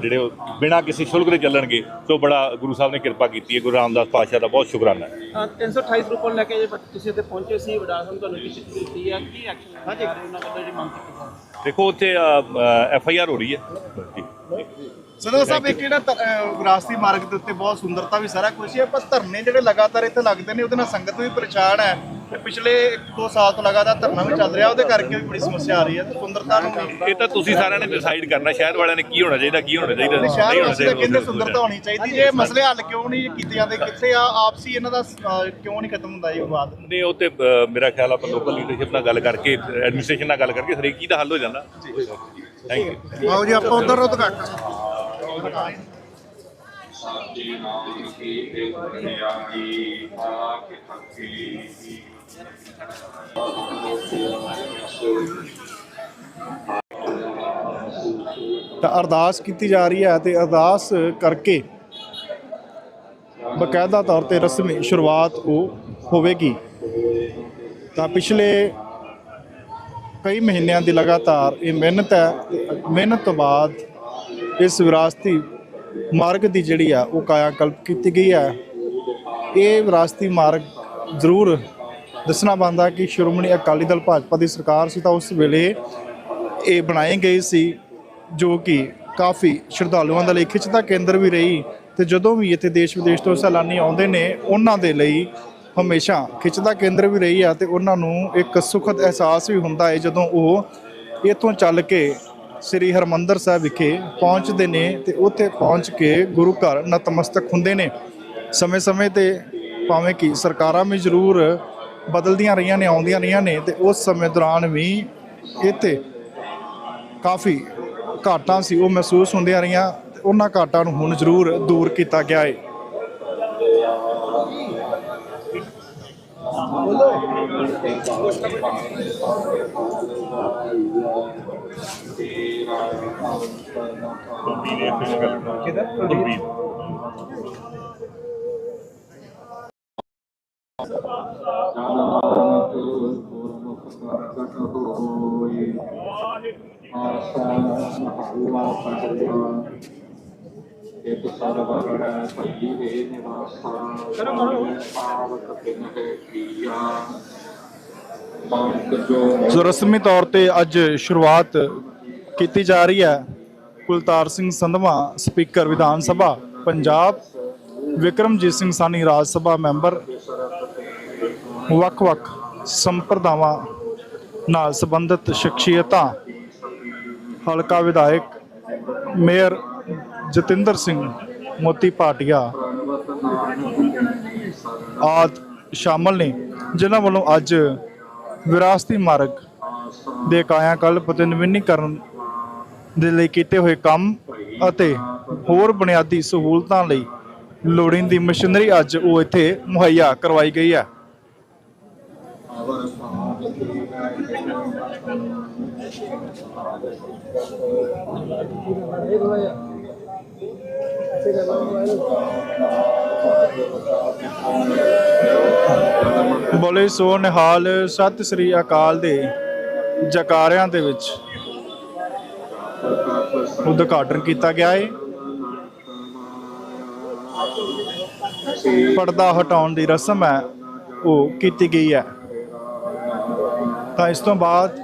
ਜਿਹੜੇ ਉਹ ਬਿਨਾਂ ਕਿਸੇ ਸ਼ੁਲਕ ਦੇ ਚੱਲਣਗੇ ਸੋ ਬੜਾ ਗੁਰੂ ਸਾਹਿਬ ਨੇ ਕਿਰਪਾ ਕੀਤੀ ਹੈ ਗੁਰੂ ਰਾਮਦਾਸ ਪਾਤਸ਼ਾਹ ਦਾ ਬਹੁਤ ਸ਼ੁਕਰਾਨਾ ਹੈ। ਅ, 328 ਰੁਪਏ ਲੈ ਕੇ ਜੇ ਤੁਸੀਂ ਇੱਥੇ ਪਹੁੰਚੇ ਸੀ ਵਡਾ ਸਾਹਿਬ ਤੁਹਾਨੂੰ ਕੀ ਚਿੱਠੀ ਦਿੱਤੀ ਹੈ ਕੀ ਐਕਸ਼ਨ ਹਾਂਜੀ। ਉਹਨਾਂ ਵੱਲੋਂ ਜਿਹੜੀ ਮੰਗ ਕੀਤੀ ਜਾ ਦੇਖੋ ਉੱਥੇ ਐਫ ਆਈ ਆਰ ਹੋ ਰਹੀ ਹੈ। ਜੀ। ਸਦਰ ਸਾਹਿਬ ਇੱਕ ਜਿਹੜਾ ਵਿਰਾਸਤੀ ਮਾਰਗ ਦੇ ਉੱਤੇ ਬਹੁਤ ਸੁੰਦਰਤਾ ਵੀ ਸਾਰਾ ਕੁਝ ਹੈ ਪਰ ਧਰਨੇ ਜਿਹੜੇ ਲਗਾਤਾਰ ਇੱਥੇ ਲੱਗਦੇ ਨੇ ਉਹਦੇ ਨਾਲ ਸੰਗਤ ਵੀ ਪਰੇਸ਼ਾਨ ਹੈ। ਤੇ ਪਿਛਲੇ 1-2 ਸਾਲ ਤੋਂ ਲਗਾਤਾਰ ਧਰਨਾ ਵੀ ਚੱਲ ਰਿਹਾ ਉਹਦੇ ਕਰਕੇ ਵੀ ਬੜੀ ਸਮੱਸਿਆ ਆ ਰਹੀ ਹੈ ਤੇ ਸੁੰਦਰਤਾ ਨੂੰ ਵੀ ਇਹ ਤਾਂ ਤੁਸੀਂ ਸਾਰਿਆਂ ਨੇ ਡਿਸਾਈਡ ਕਰਨਾ ਸ਼ਹਿਰ ਵਾਲਿਆਂ ਨੇ ਕੀ ਹੋਣਾ ਚਾਹੀਦਾ ਕੀ ਹੋਣਾ ਚਾਹੀਦਾ ਸ਼ਹਿਰ ਹੋਣਾ ਚਾਹੀਦਾ। ਸੁੰਦਰਤਾ ਹੋਣੀ ਚਾਹੀਦੀ ਜੇ ਮਸਲੇ ਹੱਲ ਕਿਉਂ ਨਹੀਂ ਕੀਤੇ ਜਾਂਦੇ ਕਿੱਥੇ ਆ ਆਪਸੀ ਇਹਨਾਂ ਦਾ ਕਿਉਂ ਨਹੀਂ ਖਤਮ ਹੁੰਦਾ ਇਹ ਵਿਵਾਦ? ਨਹੀਂ ਉਹ ਤੇ ਮੇਰਾ ਖਿਆਲ ਆਪਾਂ ਲੋਕਲ ਲੀਡਰਸ਼ਿਪ ਨਾਲ ਗੱਲ ਕਰਕੇ ਐਡਮਿਨਿਸਟ੍ਰੇਸ਼ਨ ਨਾਲ ਗੱਲ ਕਰਕੇ ਹਰੇਕ ਦਾ ਹੱਲ ਹੋ ਜਾਂਦਾ। ਥੈਂਕ ਯੂ ਆਓ ਜੀ ਆਪਾਂ ਉਧਰ ਉਦਘਾਟਨ ਤਾਂ ਅਰਦਾਸ ਕੀਤੀ ਜਾ ਰਹੀ ਹੈ ਤੇ ਅਰਦਾਸ ਕਰਕੇ ਬਕਾਇਦਾ ਤੌਰ ਤੇ ਰਸਮੀ ਸ਼ੁਰੂਆਤ ਉਹ ਹੋਵੇਗੀ। ਤਾਂ ਪਿਛਲੇ ਕਈ ਮਹੀਨਿਆਂ ਦੀ ਲਗਾਤਾਰ ਇਹ ਮਿਹਨਤ ਹੈ ਮਿਹਨਤ ਤੋਂ ਬਾਅਦ ਇਸ ਵਿਰਾਸਤੀ ਮਾਰਗ ਦੀ ਜਿਹੜੀ ਆ, ਉਹ ਕਾਇਆ ਕਲਪ ਕੀਤੀ ਗਈ ਹੈ ਇਹ ਵਿਰਾਸਤੀ ਮਾਰਗ ਜ਼ਰੂਰ ਦੱਸਣਾ ਬਣਦਾ ਕਿ ਸ਼੍ਰੋਮਣੀ ਅਕਾਲੀ ਦਲ ਭਾਜਪਾ ਦੀ ਸਰਕਾਰ ਸੀ ਤਾਂ ਉਸ ਵੇਲੇ ਇਹ ਬਣਾਏ ਗਏ ਸੀ, ਜੋ ਕਿ ਕਾਫੀ ਸ਼ਰਧਾਲੂਆਂ ਦੇ ਲਈ ਖਿੱਚ ਦਾ ਕੇਂਦਰ ਵੀ ਰਹੀ ਤੇ ਜਦੋਂ ਵੀ ਇੱਥੇ ਦੇਸ਼ ਵਿਦੇਸ਼ ਤੋਂ ਸੈਲਾਨੀ ਆਉਂਦੇ ਨੇ, ਉਹਨਾਂ ਦੇ ਲਈ ਹਮੇਸ਼ਾ ਖਿੱਚ ਦਾ ਕੇਂਦਰ ਵੀ ਰਹੀ ਆ ਤੇ ਉਹਨਾਂ ਨੂੰ ਇੱਕ ਸੁਖਦ ਅਹਿਸਾਸ ਵੀ ਹੁੰਦਾ ਹੈ ਜਦੋਂ ਉਹ ਇੱਥੋਂ ਚੱਲ ਕੇ ਸ੍ਰੀ ਹਰਮੰਦਰ ਸਾਹਿਬ ਵਿਖੇ ਪਹੁੰਚਦੇ ਨੇ ਤੇ ਉੱਥੇ ਪਹੁੰਚ ਕੇ ਗੁਰੂ ਘਰ ਨਤਮਸਤਕ ਹੁੰਦੇ ਨੇ। ਸਮੇਂ-ਸਮੇਂ ਤੇ ਭਾਵੇਂ ਕਿ ਸਰਕਾਰਾਂ ਵੀ ਜ਼ਰੂਰ ਬਦਲਦੀਆਂ ਰਹੀਆਂ ਨੇ, ਆਉਂਦੀਆਂ ਰਹੀਆਂ ਨੇ ਤੇ ਉਸ ਸਮੇਂ ਦੌਰਾਨ ਵੀ ਇੱਥੇ ਕਾਫੀ ਘਾਟਾਂ ਸੀ, ਉਹ ਮਹਿਸੂਸ ਹੁੰਦੀਆਂ ਰਹੀਆਂ। ਤੇ ਉਹਨਾਂ ਘਾਟਾਂ ਨੂੰ ਹੁਣ ਜ਼ਰੂਰ ਦੂਰ ਕੀਤਾ ਗਿਆ ਹੈ ਇਕ रस्मी तौर पर अज शुरुआत ਕੀਤੀ ਜਾ ਰਹੀ ਹੈ। ਕੁਲਤਾਰ ਸਿੰਘ ਸੰਧਵਾ, ਸਪੀਕਰ ਵਿਧਾਨ ਸਭਾ, ਪੰਜਾਬ। ਵਿਕਰਮਜੀਤ ਸਿੰਘ ਸਾਨੀ ਰਾਜ ਸਭਾ ਮੈਂਬਰ। ਵੱਖ-ਵੱਖ ਸੰਪਰਦਾਵਾਂ ਨਾਲ ਸੰਬੰਧਿਤ ਸ਼ਖਸੀਅਤਾਂ। ਹਲਕਾ ਵਿਧਾਇਕ ਮੇਅਰ ਜਤਿੰਦਰ ਸਿੰਘ ਮੋਤੀ ਭਾਟੀਆ ਆਦ ਸ਼ਾਮਲ ਨੇ, ਜਿਨ੍ਹਾਂ ਵੱਲੋਂ ਅੱਜ ਵਿਰਾਸਤੀ ਮਾਰਗ ਦੇ ਕਾਇਆ ਕਲਪ ਤੇ ਨਵੀਨੀਕਰਨ ਦੇ ਲਈ ਕੀਤੇ ਹੋਏ ਕੰਮ ਅਤੇ ਹੋਰ ਬੁਨਿਆਦੀ ਸਹੂਲਤਾਂ ਲਈ ਲੋੜੀਂਦੀ ਮਸ਼ੀਨਰੀ ਅੱਜ ਉਹ ਇੱਥੇ ਮੁਹੱਈਆ ਕਰਵਾਈ ਗਈ ਹੈ। ਬੋਲੇ ਸੋ ਨਿਹਾਲ, ਸਤਿ ਸ੍ਰੀ ਅਕਾਲ ਦੇ ਜਕਾਰਿਆਂ ਦੇ ਵਿੱਚ। ਉਦਘਾਟਨ ਕੀਤਾ ਗਿਆ ਹੈ ਪਰਦਾ ਹਟਾਉਣ ਦੀ ਰਸਮ ਹੈ, ਉਹ ਕੀਤੀ ਗਈ ਹੈ। ਤਾਂ ਇਸ ਤੋਂ ਬਾਅਦ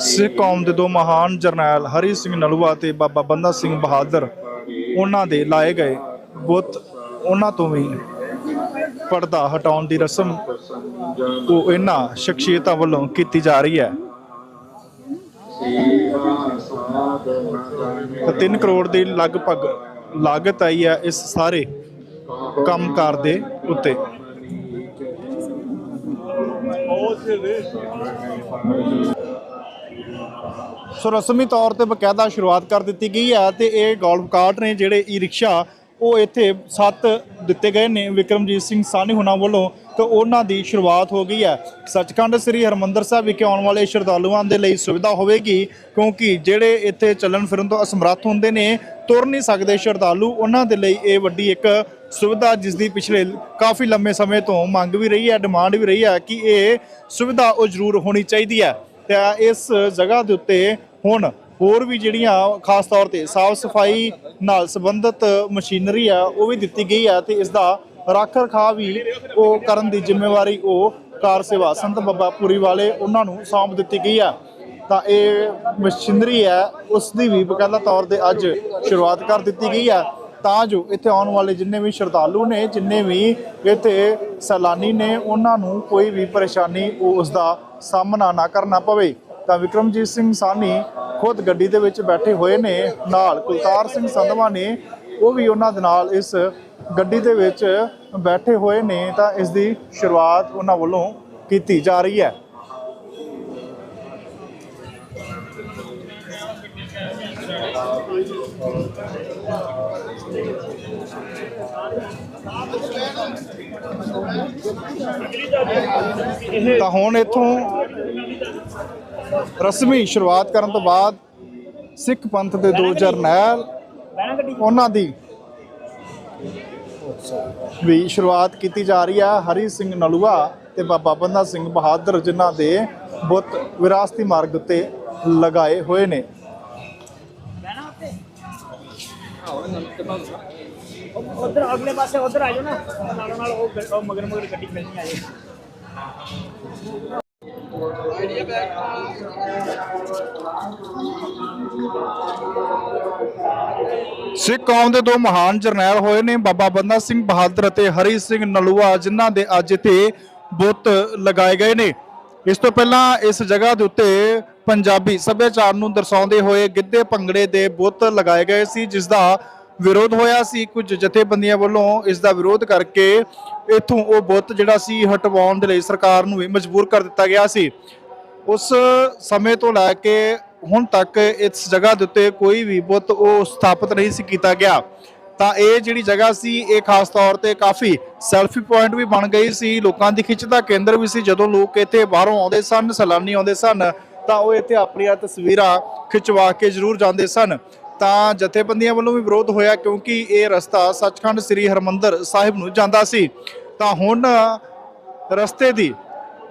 ਸਿੱਖ ਕੌਮ ਦੇ ਦੋ ਮਹਾਨ ਜਰਨੈਲ ਹਰੀ ਸਿੰਘ ਨਲੂਆ ਤੇ ਬਾਬਾ ਬੰਦਾ ਸਿੰਘ ਬਹਾਦਰ, ਉਹਨਾਂ ਦੇ ਲਾਏ ਗਏ ਬੁੱਤ, ਉਹਨਾਂ ਤੋਂ ਵੀ ਪਰਦਾ ਹਟਾਉਣ ਦੀ ਰਸਮ ਉਹ ਇਹਨਾਂ ਸ਼ਖਸੀਅਤਾਂ ਵੱਲੋਂ ਕੀਤੀ ਜਾ ਰਹੀ ਹੈ। ਤਾਂ 3 ਕਰੋੜ ਦੀ ਲਗਭਗ ਲਾਗਤ ਆਈ ਹੈ ਇਸ ਸਾਰੇ ਕੰਮਕਾਰ ਦੇ ਉੱਤੇ। ਸੋ ਰਸਮੀ ਤੌਰ ਤੇ ਬਕਾਇਦਾ ਸ਼ੁਰੂਆਤ ਕਰ ਦਿੱਤੀ ਗਈ ਹੈ ਤੇ ਇਹ ਗੋਲਫ ਕਾਰਟ ਨੇ ਜਿਹੜੇ ਈ ਰਿਕਸ਼ਾ ਉਹ ਇੱਥੇ ਸੱਤ ਦਿੱਤੇ ਗਏ ਨੇ ਵਿਕਰਮਜੀਤ ਸਿੰਘ ਸਾਨੀ ਹੁਣਾਂ ਵੱਲੋਂ ਤਾਂ ਉਹਨਾਂ ਦੀ ਸ਼ੁਰੂਆਤ ਹੋ ਗਈ ਹੈ। ਸੱਚਖੰਡ ਸ੍ਰੀ ਹਰਮੰਦਰ ਸਾਹਿਬ ਵਿਖੇ ਆਉਣ ਵਾਲੇ ਸ਼ਰਧਾਲੂਆਂ ਦੇ ਲਈ ਸੁਵਿਧਾ ਹੋਵੇਗੀ ਕਿਉਂਕਿ ਜਿਹੜੇ ਇੱਥੇ ਚੱਲਣ ਫਿਰਨ ਤੋਂ ਅਸਮਰੱਥ ਹੁੰਦੇ ਨੇ, ਤੁਰ ਨਹੀਂ ਸਕਦੇ ਸ਼ਰਧਾਲੂ। ਉਹਨਾਂ ਦੇ ਲਈ ਇਹ ਵੱਡੀ ਇੱਕ ਸੁਵਿਧਾ ਜਿਸ ਦੀ ਪਿਛਲੇ ਕਾਫੀ ਲੰਮੇ ਸਮੇਂ ਤੋਂ ਮੰਗ ਵੀ ਰਹੀ ਹੈ, ਡਿਮਾਂਡ ਵੀ ਰਹੀ ਹੈ ਕਿ ਇਹ ਸੁਵਿਧਾ ਉਹ ਜ਼ਰੂਰ ਹੋਣੀ ਚਾਹੀਦੀ ਹੈ। ਤੇ ਇਸ ਜਗ੍ਹਾ ਦੇ ਉੱਤੇ ਹੁਣ ਹੋਰ ਵੀ ਜਿਹੜੀਆਂ ਖਾਸ ਤੌਰ ਤੇ ਸਾਫ਼ ਸਫ਼ਾਈ ਨਾਲ ਸੰਬੰਧਿਤ ਮਸ਼ੀਨਰੀ ਆ, ਉਹ ਵੀ ਦਿੱਤੀ ਗਈ ਹੈ ਤੇ ਇਸ ਦਾ ਰੱਖ ਰਖਾਅ ਵੀ ਉਹ ਕਰਨ ਦੀ ਜ਼ਿੰਮੇਵਾਰੀ ਉਹ ਕਾਰ ਸੇਵਾ ਸੰਤ ਬੱਬਾ ਪੁਰੀ ਵਾਲੇ ਉਹਨਾਂ ਨੂੰ ਸੌਂਪ ਦਿੱਤੀ ਗਈ ਆ। ਤਾਂ ਇਹ ਮਸ਼ੀਨਰੀ ਹੈ ਉਸ ਦੀ ਵੀ ਬਕਾਇਦਾ ਤੌਰ ਤੇ ਅੱਜ ਸ਼ੁਰੂਆਤ ਕਰ ਦਿੱਤੀ ਗਈ ਹੈ ਤਾਂ ਜੋ ਇੱਥੇ ਆਉਣ ਵਾਲੇ ਜਿੰਨੇ ਵੀ ਸ਼ਰਧਾਲੂ ਨੇ, ਜਿੰਨੇ ਵੀ ਇੱਥੇ ਸੈਲਾਨੀ ਨੇ, ਉਹਨਾਂ ਨੂੰ ਕੋਈ ਵੀ ਪਰੇਸ਼ਾਨੀ ਉਹ ਉਸ ਦਾ ਸਾਹਮਣਾ ਨਾ ਕਰਨਾ ਪਵੇ। ਤਾਂ ਵਿਕਰਮਜੀਤ ਸਿੰਘ ਸਾਨੀ ਖੁਦ ਗੱਡੀ ਦੇ ਵਿੱਚ ਬੈਠੇ ਹੋਏ ਨੇ ਨਾਲ ਕੁਲਤਾਰ ਸਿੰਘ ਸੰਧਵਾ ਨੇ, ਉਹ ਵੀ ਉਹਨਾਂ ਦੇ ਨਾਲ ਇਸ ਗੱਡੀ ਦੇ ਵਿੱਚ ਬੈਠੇ ਹੋਏ ਨੇ, ਤਾਂ ਇਸ ਦੀ ਸ਼ੁਰੂਆਤ ਉਹਨਾਂ ਵੱਲੋਂ ਕੀਤੀ ਜਾ ਰਹੀ ਹੈ। ਤਾਂ ਹੁਣ ਇੱਥੋਂ ਰਸਮੀ ਸ਼ੁਰੂਆਤ ਕਰਨ ਤੋਂ ਬਾਅਦ ਸਿੱਖ ਪੰਥ ਦੇ ਦੋ ਜਰਨੈਲ, ਉਹਨਾਂ ਦੀ ਵੀ ਸ਼ੁਰੂਆਤ ਕੀਤੀ ਜਾ ਰਹੀ ਹੈ ਹਰੀ ਸਿੰਘ ਨਲੂਆ ਤੇ ਬਾਬਾ ਬੰਦਾ ਸਿੰਘ ਬਹਾਦਰ, ਜਿਨ੍ਹਾਂ ਦੇ ਬੁੱਤ ਵਿਰਾਸਤੀ ਮਾਰਗ ਉੱਤੇ ਲਗਾਏ ਹੋਏ ਨੇ। ਉਧਰ ਅਗਲੇ ਪਾਸੇ ਉਧਰ ਆ ਜਾਓ ਨਾ, ਨਾਲੋਂ ਨਾਲ ਉਹ ਮਗਰ ਮਗਰ ਗੱਡੀ ਮਿਲਣੀ ਆ ਜੇ। ਸਿੱਖ ਕੌਮ ਦੇ ਦੋ ਮਹਾਨ ਜਰਨੈਲ ਹੋਏ ਨੇ, ਬਾਬਾ ਬੰਦਾ ਸਿੰਘ ਬਹਾਦਰ ਅਤੇ ਹਰੀ ਸਿੰਘ ਨਲੂਆ, ਜਿਨ੍ਹਾਂ ਦੇ ਅੱਜ ਇੱਥੇ ਬੁੱਤ ਲਗਾਏ ਗਏ ਨੇ। ਇਸ ਤੋਂ ਪਹਿਲਾਂ ਇਸ ਜਗ੍ਹਾ ਦੇ ਉੱਤੇ ਪੰਜਾਬੀ ਸੱਭਿਆਚਾਰ ਨੂੰ ਦਰਸਾਉਂਦੇ ਹੋਏ ਗਿੱਧੇ ਭੰਗੜੇ ਦੇ ਬੁੱਤ ਲਗਾਏ ਗਏ ਸੀ, ਜਿਸ ਦਾ ਵਿਰੋਧ ਹੋਇਆ ਸੀ। ਕੁਝ ਜਥੇਬੰਦੀਆਂ ਵੱਲੋਂ ਇਸ ਦਾ ਵਿਰੋਧ ਕਰਕੇ ਇੱਥੋਂ ਉਹ ਬੁੱਤ ਜਿਹੜਾ ਸੀ, ਹਟਵਾਉਣ ਦੇ ਲਈ ਸਰਕਾਰ ਨੂੰ ਵੀ ਮਜਬੂਰ ਕਰ ਦਿੱਤਾ ਗਿਆ ਸੀ। ਉਸ ਸਮੇਂ ਤੋਂ ਲੈ ਕੇ ਹੁਣ ਤੱਕ ਇਸ ਜਗ੍ਹਾ ਦੇ ਉੱਤੇ ਕੋਈ ਵੀ ਬੁੱਤ ਉਹ ਸਥਾਪਿਤ ਨਹੀਂ ਸੀ ਕੀਤਾ ਗਿਆ। ਤਾਂ ਇਹ ਜਿਹੜੀ ਜਗ੍ਹਾ ਸੀ, ਇਹ ਖਾਸ ਤੌਰ ਤੇ ਕਾਫੀ ਸੈਲਫੀ ਪੁਆਇੰਟ ਵੀ ਬਣ ਗਈ ਸੀ, ਲੋਕਾਂ ਦੀ ਖਿੱਚ ਦਾ ਕੇਂਦਰ ਵੀ ਸੀ। ਜਦੋਂ ਲੋਕ ਇੱਥੇ ਬਾਹਰੋਂ ਆਉਂਦੇ ਸਨ, ਸੈਲਾਨੀ ਆਉਂਦੇ ਸਨ, ਤਾਂ ਉਹ ਇੱਥੇ ਆਪਣੀਆਂ ਤਸਵੀਰਾਂ ਖਿਚਵਾ ਕੇ ਜ਼ਰੂਰ ਜਾਂਦੇ ਸਨ। ਤਾਂ ਜਥੇਬੰਦੀਆਂ ਵੱਲੋਂ ਵੀ ਵਿਰੋਧ ਹੋਇਆ ਕਿਉਂਕਿ ਇਹ ਰਸਤਾ ਸੱਚਖੰਡ ਸ੍ਰੀ ਹਰਮੰਦਰ ਸਾਹਿਬ ਨੂੰ ਜਾਂਦਾ ਸੀ। ਤਾਂ ਹੁਣ ਰਸਤੇ ਦੀ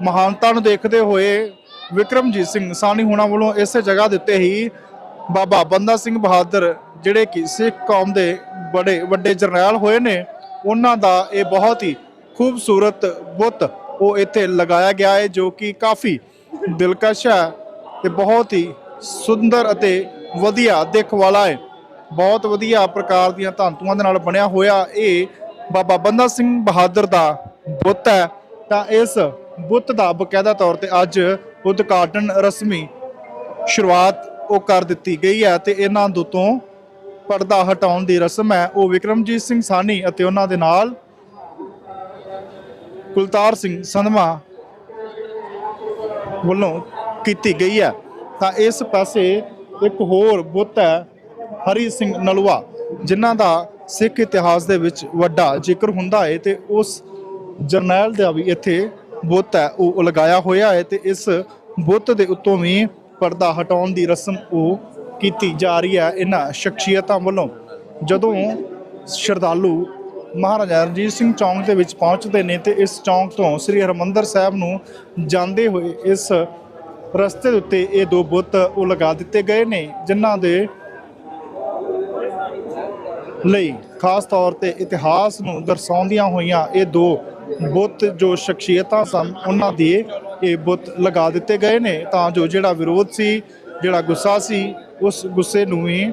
ਮਹਾਨਤਾ ਨੂੰ ਦੇਖਦੇ ਹੋਏ ਵਿਕਰਮਜੀਤ ਸਿੰਘ ਸਾਨੀ ਹੁਣਾਂ ਵੱਲੋਂ ਇਸੇ ਜਗ੍ਹਾ ਦੇ ਉੱਤੇ ਹੀ ਬਾਬਾ ਬੰਦਾ ਸਿੰਘ ਬਹਾਦਰ ਜਿਹੜੇ ਕਿ ਸਿੱਖ ਕੌਮ ਦੇ ਬੜੇ ਵੱਡੇ ਜਰਨੈਲ ਹੋਏ ਨੇ, ਉਹਨਾਂ ਦਾ ਇਹ ਬਹੁਤ ਹੀ ਖੂਬਸੂਰਤ ਬੁੱਤ ਉਹ ਇੱਥੇ ਲਗਾਇਆ ਗਿਆ ਹੈ, ਜੋ ਕਿ ਕਾਫੀ ਦਿਲਕਸ਼ ਹੈ ਤੇ ਬਹੁਤ ਹੀ ਸੁੰਦਰ ਅਤੇ ਵਧੀਆ ਦਿੱਖ ਵਾਲਾ ਹੈ। ਬਹੁਤ ਵਧੀਆ ਪ੍ਰਕਾਰ ਦੀਆਂ ਧਾਂਤੂਆਂ ਦੇ ਨਾਲ ਬਣਿਆ ਹੋਇਆ ਇਹ ਬਾਬਾ ਬੰਦਾ ਸਿੰਘ ਬਹਾਦਰ ਦਾ ਬੁੱਤ ਹੈ। ਤਾਂ ਇਸ ਬੁੱਤ ਦਾ ਬਕਾਇਦਾ ਤੌਰ ਤੇ ਅੱਜ ਉਦਘਾਟਨ ਰਸਮੀ ਸ਼ੁਰੂਆਤ ਉਹ ਕਰ ਦਿੱਤੀ ਗਈ ਹੈ ਤੇ ਇਹਨਾਂ ਦੋ ਤੋਂ ਪਰਦਾ ਹਟਾਉਣ ਦੀ ਰਸਮ ਹੈ। ਉਹ ਵਿਕਰਮਜੀਤ ਸਿੰਘ ਸਾਨੀ ਅਤੇ ਉਹਨਾਂ ਦੇ ਨਾਲ ਕੁਲਤਾਰ ਸਿੰਘ ਸੰਧਵਾ ਵੱਲੋਂ ਕੀਤੀ ਗਈ ਹੈ। ਤਾਂ ਇਸ ਪਾਸੇ ਇੱਕ ਹੋਰ ਬੁੱਤ ਹੈ, ਹਰੀ ਸਿੰਘ ਨਲੂਆ, ਜਿਨ੍ਹਾਂ ਦਾ ਸਿੱਖ ਇਤਿਹਾਸ ਦੇ ਵਿੱਚ ਵੱਡਾ ਜ਼ਿਕਰ ਹੁੰਦਾ ਹੈ ਤੇ ਉਸ ਜਰਨੈਲ ਦਾ ਵੀ ਇੱਥੇ ਬੁੱਤ ਹੈ, ਉਹ ਲਗਾਇਆ ਹੋਇਆ ਹੈ ਤੇ ਇਸ ਬੁੱਤ ਦੇ ਉੱਤੋਂ ਵੀ ਪਰਦਾ ਹਟਾਉਣ ਦੀ ਰਸਮ ਉਹ ਕੀਤੀ ਜਾ ਰਹੀ ਹੈ ਇਹਨਾਂ ਸ਼ਖਸੀਅਤਾਂ ਵੱਲੋਂ। ਜਦੋਂ ਸ਼ਰਧਾਲੂ ਮਹਾਰਾਜਾ ਰਣਜੀਤ ਸਿੰਘ ਚੌਂਕ ਦੇ ਵਿੱਚ ਪਹੁੰਚਦੇ ਨੇ ਤੇ ਇਸ ਚੌਂਕ ਤੋਂ ਸ੍ਰੀ ਹਰਮੰਦਰ ਸਾਹਿਬ ਨੂੰ ਜਾਂਦੇ ਹੋਏ ਇਸ ਰਸਤੇ ਦੇ ਉੱਤੇ ਇਹ ਦੋ ਬੁੱਤ ਉਹ ਲਗਾ ਦਿੱਤੇ ਗਏ ਨੇ, ਜਿਨ੍ਹਾਂ ਦੇ ਲਈ ਖਾਸ ਤੌਰ ਤੇ ਇਤਿਹਾਸ ਨੂੰ ਦਰਸਾਉਂਦੀਆਂ ਹੋਈਆਂ ਇਹ ਦੋ ਬੁੱਤ ਜੋ ਸ਼ਖਸੀਅਤਾਂ ਸਨ, ਉਹਨਾਂ ਦੇ ਇਹ ਬੁੱਤ ਲਗਾ ਦਿੱਤੇ ਗਏ ਨੇ। ਤਾਂ ਜੋ ਜਿਹੜਾ ਵਿਰੋਧ ਸੀ, ਜਿਹੜਾ ਗੁੱਸਾ ਸੀ, ਉਸ ਗੁੱਸੇ ਨੂੰ ਵੀ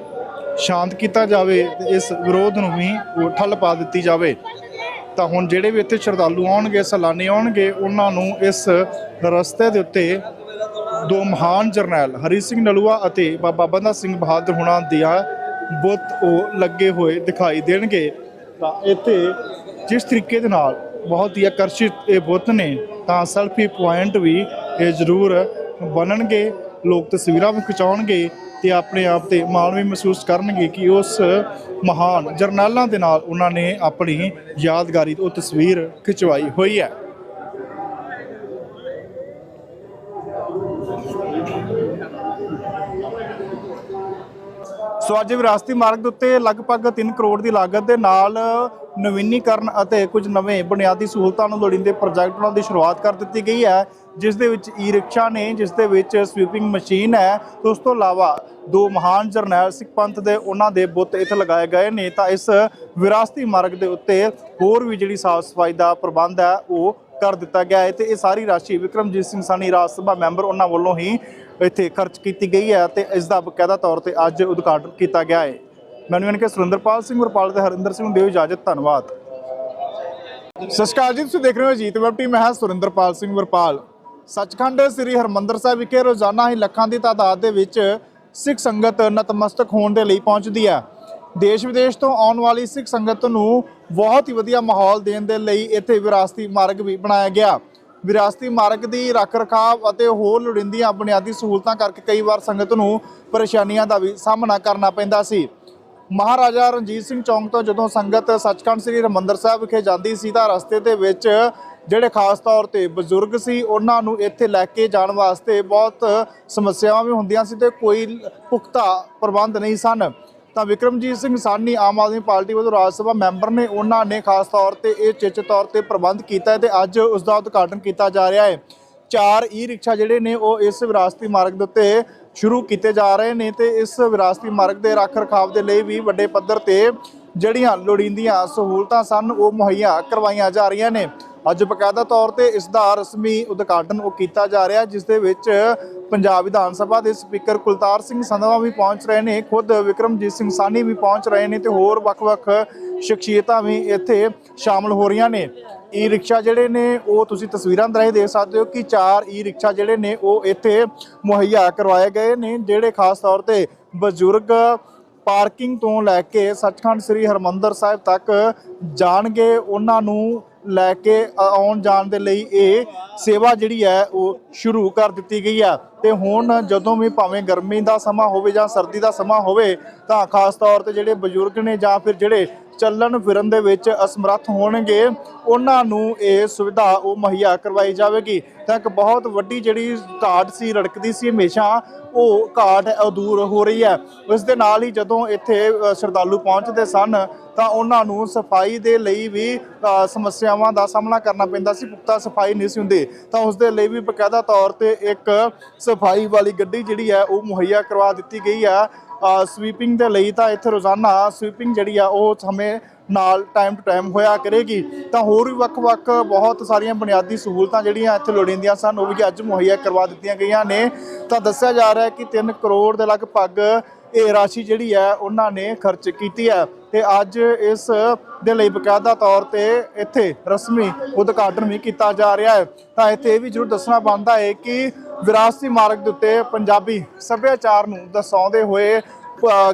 ਸ਼ਾਂਤ ਕੀਤਾ ਜਾਵੇ ਤੇ ਇਸ ਵਿਰੋਧ ਨੂੰ ਵੀ ਉਹ ਠੱਲ ਪਾ ਦਿੱਤੀ ਜਾਵੇ। ਤਾਂ ਹੁਣ ਜਿਹੜੇ ਵੀ ਇੱਥੇ ਸ਼ਰਧਾਲੂ ਆਉਣਗੇ, ਸੈਲਾਨੀ ਆਉਣਗੇ, ਉਹਨਾਂ ਨੂੰ ਇਸ ਰਸਤੇ ਦੇ ਉੱਤੇ ਦੋ ਮਹਾਨ ਜਰਨੈਲ, ਹਰੀ ਸਿੰਘ ਨਲੂਆ ਅਤੇ ਬਾਬਾ ਬੰਦਾ ਸਿੰਘ ਬਹਾਦਰ ਹੁਣਾਂ ਦੀਆਂ ਬੁੱਤ ਉਹ ਲੱਗੇ ਹੋਏ ਦਿਖਾਈ ਦੇਣਗੇ। ਤਾਂ ਇੱਥੇ ਜਿਸ ਤਰੀਕੇ ਦੇ ਨਾਲ ਬਹੁਤ ਹੀ ਆਕਰਸ਼ਿਤ ਇਹ ਬੁੱਤ ਨੇ, ਤਾਂ ਸੈਲਫੀ ਪੁਆਇੰਟ ਵੀ ਇਹ ਜ਼ਰੂਰ ਬਣਨਗੇ, ਲੋਕ ਤਸਵੀਰਾਂ ਵੀ ਖਿਚਾਉਣਗੇ ਤੇ ਆਪਣੇ ਆਪ ਤੇ ਮਾਣ ਵੀ ਮਹਿਸੂਸ ਕਰਨਗੇ ਕਿ ਉਸ ਮਹਾਨ ਜਰਨੈਲਾਂ ਦੇ ਨਾਲ ਉਹਨਾਂ ਨੇ ਆਪਣੀ ਯਾਦਗਾਰੀ, ਉਹ ਤਸਵੀਰ ਖਿਚਵਾਈ ਹੋਈ ਹੈ। ਸੋ ਅੱਜ ਵਿਰਾਸਤੀ ਮਾਰਗ ਦੇ ਉੱਤੇ ਲਗਭਗ 3 ਕਰੋੜ ਦੀ ਲਾਗਤ ਦੇ ਨਾਲ ਨਵੀਨੀਕਰਨ ਅਤੇ ਕੁਝ ਨਵੇਂ ਬੁਨਿਆਦੀ ਸਹੂਲਤਾਂ ਨੂੰ ਲੋੜੀਂਦੇ ਪ੍ਰੋਜੈਕਟਾਂ ਦੀ ਸ਼ੁਰੂਆਤ ਕਰ ਦਿੱਤੀ ਗਈ ਹੈ, ਜਿਸ ਦੇ ਵਿੱਚ ਈ ਰਿਕਸ਼ਾ ਨੇ, ਜਿਸ ਦੇ ਵਿੱਚ ਸਵੀਪਿੰਗ ਮਸ਼ੀਨ ਹੈ। ਤੇ ਉਸ ਤੋਂ ਇਲਾਵਾ ਦੋ ਮਹਾਨ ਜਰਨੈਲ, ਸਿੱਖ ਪੰਥ ਦੇ ਉਹਨਾਂ ਦੇ ਬੁੱਤ ਇੱਥੇ ਲਗਾਏ ਗਏ ਨੇ। ਤਾਂ ਇਸ ਵਿਰਾਸਤੀ ਮਾਰਗ ਦੇ ਉੱਤੇ ਹੋਰ ਵੀ ਜਿਹੜੀ ਸਾਫ਼ ਸਫ਼ਾਈ ਦਾ ਪ੍ਰਬੰਧ ਹੈ, ਉਹ ਕਰ ਦਿੱਤਾ ਗਿਆ ਹੈ। ਤੇ ਇਹ ਸਾਰੀ ਰਾਸ਼ੀ ਵਿਕਰਮਜੀਤ ਸਿੰਘ ਸਾਨੀ ਰਾਜ ਸਭਾ ਮੈਂਬਰ ਉਹਨਾਂ ਵੱਲੋਂ ਹੀ ਇੱਥੇ ਖਰਚ ਕੀਤੀ ਗਈ ਹੈ ਤੇ ਇਸ ਦਾ ਬਕਾਇਦਾ ਤੌਰ ਤੇ ਅੱਜ ਉਦਘਾਟਨ ਕੀਤਾ ਗਿਆ ਹੈ। ਮੈਨੂੰ ਇਹਨਾਂ ਕੇ ਸੁਰਿੰਦਰਪਾਲ ਸਿੰਘ ਵਰਪਾਲ ਤੇ ਹਰਿੰਦਰ ਸਿੰਘ ਨੂੰ ਦਿਓ ਇਜਾਜ਼ਤ, ਧੰਨਵਾਦ। ਸਤਿ ਸ਼੍ਰੀ ਅਕਾਲ ਜੀ, ਤੁਸੀਂ ਦੇਖ ਰਹੇ ਹੋ ਜੀਤ ਵੈਬ ਟੀਮ, ਮੈਂ ਹਾਂ ਸੁਰਿੰਦਰਪਾਲ ਸਿੰਘ ਵਰਪਾਲ। ਸੱਚਖੰਡ ਸ੍ਰੀ ਹਰਮੰਦਰ ਸਾਹਿਬ ਵਿਖੇ ਰੋਜ਼ਾਨਾ ਹੀ ਲੱਖਾਂ ਦੀ ਤਾਦਾਦ ਦੇ ਵਿੱਚ ਸਿੱਖ ਸੰਗਤ ਨਤਮਸਤਕ ਹੋਣ ਦੇ ਲਈ ਪਹੁੰਚਦੀ ਹੈ। ਦੇਸ਼ ਵਿਦੇਸ਼ ਤੋਂ ਆਉਣ ਵਾਲੀ ਸਿੱਖ ਸੰਗਤ ਨੂੰ ਬਹੁਤ ਹੀ ਵਧੀਆ ਮਾਹੌਲ ਦੇਣ ਦੇ ਲਈ ਇੱਥੇ ਵਿਰਾਸਤੀ ਮਾਰਗ ਵੀ ਬਣਾਇਆ ਗਿਆ। ਵਿਰਾਸਤੀ ਮਾਰਗ ਦੀ ਰੱਖ ਰਖਾਵ ਅਤੇ ਹੋਰ ਲੋੜੀਂਦੀਆਂ ਬੁਨਿਆਦੀ ਸਹੂਲਤਾਂ ਕਰਕੇ ਕਈ ਵਾਰ ਸੰਗਤ ਨੂੰ ਪਰੇਸ਼ਾਨੀਆਂ ਦਾ ਵੀ ਸਾਹਮਣਾ ਕਰਨਾ ਪੈਂਦਾ ਸੀ। ਮਹਾਰਾਜਾ ਰਣਜੀਤ ਸਿੰਘ ਚੌਂਕ ਤੋਂ ਜਦੋਂ ਸੰਗਤ ਸੱਚਖੰਡ ਸ੍ਰੀ ਹਰਿਮੰਦਰ ਸਾਹਿਬ ਵਿਖੇ ਜਾਂਦੀ ਸੀ ਤਾਂ ਰਸਤੇ ਦੇ ਵਿੱਚ ਜਿਹੜੇ ਖਾਸ ਤੌਰ ਤੇ ਬਜ਼ੁਰਗ ਸੀ, ਉਹਨਾਂ ਨੂੰ ਇੱਥੇ ਲੈ ਕੇ ਜਾਣ ਵਾਸਤੇ ਬਹੁਤ ਸਮੱਸਿਆਵਾਂ ਵੀ ਹੁੰਦੀਆਂ ਸੀ ਤੇ ਕੋਈ ਪੁਖਤਾ ਪ੍ਰਬੰਧ ਨਹੀਂ ਸਨ। ਤਾਂ ਵਿਕਰਮਜੀਤ ਸਿੰਘ ਸਾਨੀ ਆਮ ਆਦਮੀ ਪਾਰਟੀ ਵੱਲੋਂ ਰਾਜ ਸਭਾ ਮੈਂਬਰ ਨੇ ਉਹਨਾਂ ਨੇ ਖਾਸ ਤੌਰ ਤੇ ਇਹ ਚੇਚੇ ਤੌਰ ਤੇ ਪ੍ਰਬੰਧ ਕੀਤਾ ਹੈ ਤੇ ਅੱਜ ਉਸ ਦਾ ਉਦਘਾਟਨ ਕੀਤਾ ਜਾ ਰਿਹਾ ਹੈ। ਚਾਰ ਈ ਰਿਕਸ਼ਾ ਜਿਹੜੇ ਨੇ ਉਹ ਇਸ ਵਿਰਾਸਤੀ ਮਾਰਗ ਦੇ ਉੱਤੇ ਸ਼ੁਰੂ ਕੀਤੇ ਜਾ ਰਹੇ ਨੇ ਤੇ ਇਸ ਵਿਰਾਸਤੀ ਮਾਰਗ ਦੇ ਰੱਖ ਰਖਾਵ ਦੇ ਲਈ ਵੀ ਵੱਡੇ ਪੱਧਰ ਤੇ ਜਿਹੜੀਆਂ ਲੋੜੀਂਦੀਆਂ ਸਹੂਲਤਾਂ ਸਨ, ਉਹ ਮੁਹੱਈਆ ਕਰਵਾਈਆਂ ਜਾ ਰਹੀਆਂ ਨੇ। ਅੱਜ ਬਕਾਇਦਾ ਤੌਰ ਤੇ ਇਸ ਦਾ ਰਸਮੀ ਉਦਘਾਟਨ ਉਹ ਕੀਤਾ ਜਾ ਰਿਹਾ, ਜਿਸ ਦੇ ਵਿੱਚ ਪੰਜਾਬ ਵਿਧਾਨ ਸਭਾ ਦੇ ਸਪੀਕਰ ਕੁਲਤਾਰ ਸਿੰਘ ਸੰਧਵਾ ਵੀ ਪਹੁੰਚ ਰਹੇ ਨੇ, ਖੁਦ ਵਿਕਰਮਜੀਤ ਸਿੰਘ ਸਾਨੀ ਵੀ ਪਹੁੰਚ ਰਹੇ ਨੇ ਤੇ ਹੋਰ ਵੱਖ-ਵੱਖ ਸ਼ਖਸੀਅਤਾਂ ਵੀ ਇੱਥੇ ਸ਼ਾਮਲ ਹੋ ਰਹੀਆਂ ਨੇ। ਈ ਰਿਕਸ਼ਾ ਜਿਹੜੇ ਨੇ, ਉਹ ਤੁਸੀਂ ਤਸਵੀਰਾਂ ਦੇ ਰਾਹੀਂ ਦੇਖ ਸਕਦੇ ਹੋ ਕਿ ਚਾਰ ਈ ਰਿਕਸ਼ਾ ਜਿਹੜੇ ਨੇ, ਉਹ ਇੱਥੇ ਮੁਹੱਈਆ ਕਰਵਾਏ ਗਏ ਨੇ, ਜਿਹੜੇ ਖਾਸ ਤੌਰ ਤੇ ਬਜ਼ੁਰਗ ਪਾਰਕਿੰਗ ਤੋਂ ਲੈ ਕੇ ਸੱਚਖੰਡ ਸ੍ਰੀ ਹਰਮੰਦਰ ਸਾਹਿਬ ਤੱਕ ਜਾਣਗੇ, ਉਹਨਾਂ ਨੂੰ ਲੈ ਕੇ ਆਉਣ ਜਾਣ ਦੇ ਲਈ ਇਹ ਸੇਵਾ ਜਿਹੜੀ ਹੈ ਉਹ ਸ਼ੁਰੂ ਕਰ ਦਿੱਤੀ ਗਈ ਹੈ ਤੇ ਹੁਣ ਜਦੋਂ ਵੀ ਭਾਵੇਂ ਗਰਮੀ ਦਾ ਸਮਾਂ ਹੋਵੇ ਜਾਂ ਸਰਦੀ ਦਾ ਸਮਾਂ ਹੋਵੇ, ਤਾਂ ਖਾਸ ਤੌਰ ਤੇ ਜਿਹੜੇ ਬਜ਼ੁਰਗ ਨੇ ਜਾਂ ਫਿਰ ਜਿਹੜੇ ਚੱਲਣ ਫਿਰਨ ਦੇ ਵਿੱਚ ਅਸਮਰੱਥ ਹੋਣਗੇ, ਉਹਨਾਂ ਨੂੰ ਇਹ ਸੁਵਿਧਾ ਉਹ ਮੁਹੱਈਆ ਕਰਵਾਈ ਜਾਵੇਗੀ। ਤਾਂ ਇੱਕ ਬਹੁਤ ਵੱਡੀ ਜਿਹੜੀ ਘਾਟ ਸੀ, ਰੜਕਦੀ ਸੀ ਹਮੇਸ਼ਾ, ਉਹ ਘਾਟ ਹੈ ਦੂਰ ਹੋ ਰਹੀ ਹੈ। ਉਸ ਦੇ ਨਾਲ ਹੀ ਜਦੋਂ ਇੱਥੇ ਸ਼ਰਧਾਲੂ ਪਹੁੰਚਦੇ ਸਨ, ਤਾਂ ਉਹਨਾਂ ਨੂੰ ਸਫ਼ਾਈ ਦੇ ਲਈ ਵੀ ਸਮੱਸਿਆਵਾਂ ਦਾ ਸਾਹਮਣਾ ਕਰਨਾ ਪੈਂਦਾ ਸੀ, ਪੁਖਤਾ ਸਫ਼ਾਈ ਨਹੀਂ ਸੀ ਹੁੰਦੀ। ਤਾਂ ਉਸ ਦੇ ਲਈ ਵੀ ਬਕਾਇਦਾ ਤੌਰ ਤੇ ਇੱਕ ਸਫ਼ਾਈ ਵਾਲੀ ਗੱਡੀ ਜਿਹੜੀ ਹੈ ਉਹ ਮੁਹੱਈਆ ਕਰਵਾ ਦਿੱਤੀ ਗਈ ਹੈ। ਸਵੀਪਿੰਗ ਦੇ ਲਈ ਤਾਂ ਇੱਥੇ ਰੋਜ਼ਾਨਾ ਸਵੀਪਿੰਗ ਜਿਹੜੀ ਆ ਉਹ ਸਮੇਂ ਨਾਲ ਟਾਈਮ ਟੂ ਟਾਈਮ ਹੋਇਆ ਕਰੇਗੀ। ਤਾਂ ਹੋਰ ਵੀ ਵੱਖ-ਵੱਖ ਬਹੁਤ ਸਾਰੀਆਂ ਬੁਨਿਆਦੀ ਸਹੂਲਤਾਂ ਜਿਹੜੀਆਂ ਇੱਥੇ ਲੋੜੀਂਦੀਆਂ ਸਨ, ਉਹ ਵੀ ਅੱਜ ਮੁਹੱਈਆ ਕਰਵਾ ਦਿੱਤੀਆਂ ਗਈਆਂ ਨੇ। ਤਾਂ ਦੱਸਿਆ ਜਾ ਰਿਹਾ ਹੈ ਕਿ 3 ਕਰੋੜ ਦੇ ਲਗਭਗ ਇਹ ਰਾਸ਼ੀ ਜਿਹੜੀ ਹੈ ਉਹਨਾਂ ਨੇ ਖਰਚ ਕੀਤੀ ਹੈ। ਤੇ ਅੱਜ ਇਸ ਦੇ ਲਈ ਬਕਾਇਦਾ ਤੌਰ ਤੇ ਇੱਥੇ ਰਸਮੀ ਉਦਘਾਟਨ ਵੀ ਕੀਤਾ ਜਾ ਰਿਹਾ ਹੈ। ਤਾਂ ਇੱਥੇ ਇਹ ਵੀ ਜ਼ਰੂਰ ਦੱਸਣਾ ਬਣਦਾ ਹੈ ਕਿ ਵਿਰਾਸਤੀ ਮਾਰਗ ਦੇ ਉੱਤੇ ਪੰਜਾਬੀ ਸੱਭਿਆਚਾਰ ਨੂੰ ਦਰਸਾਉਂਦੇ ਹੋਏ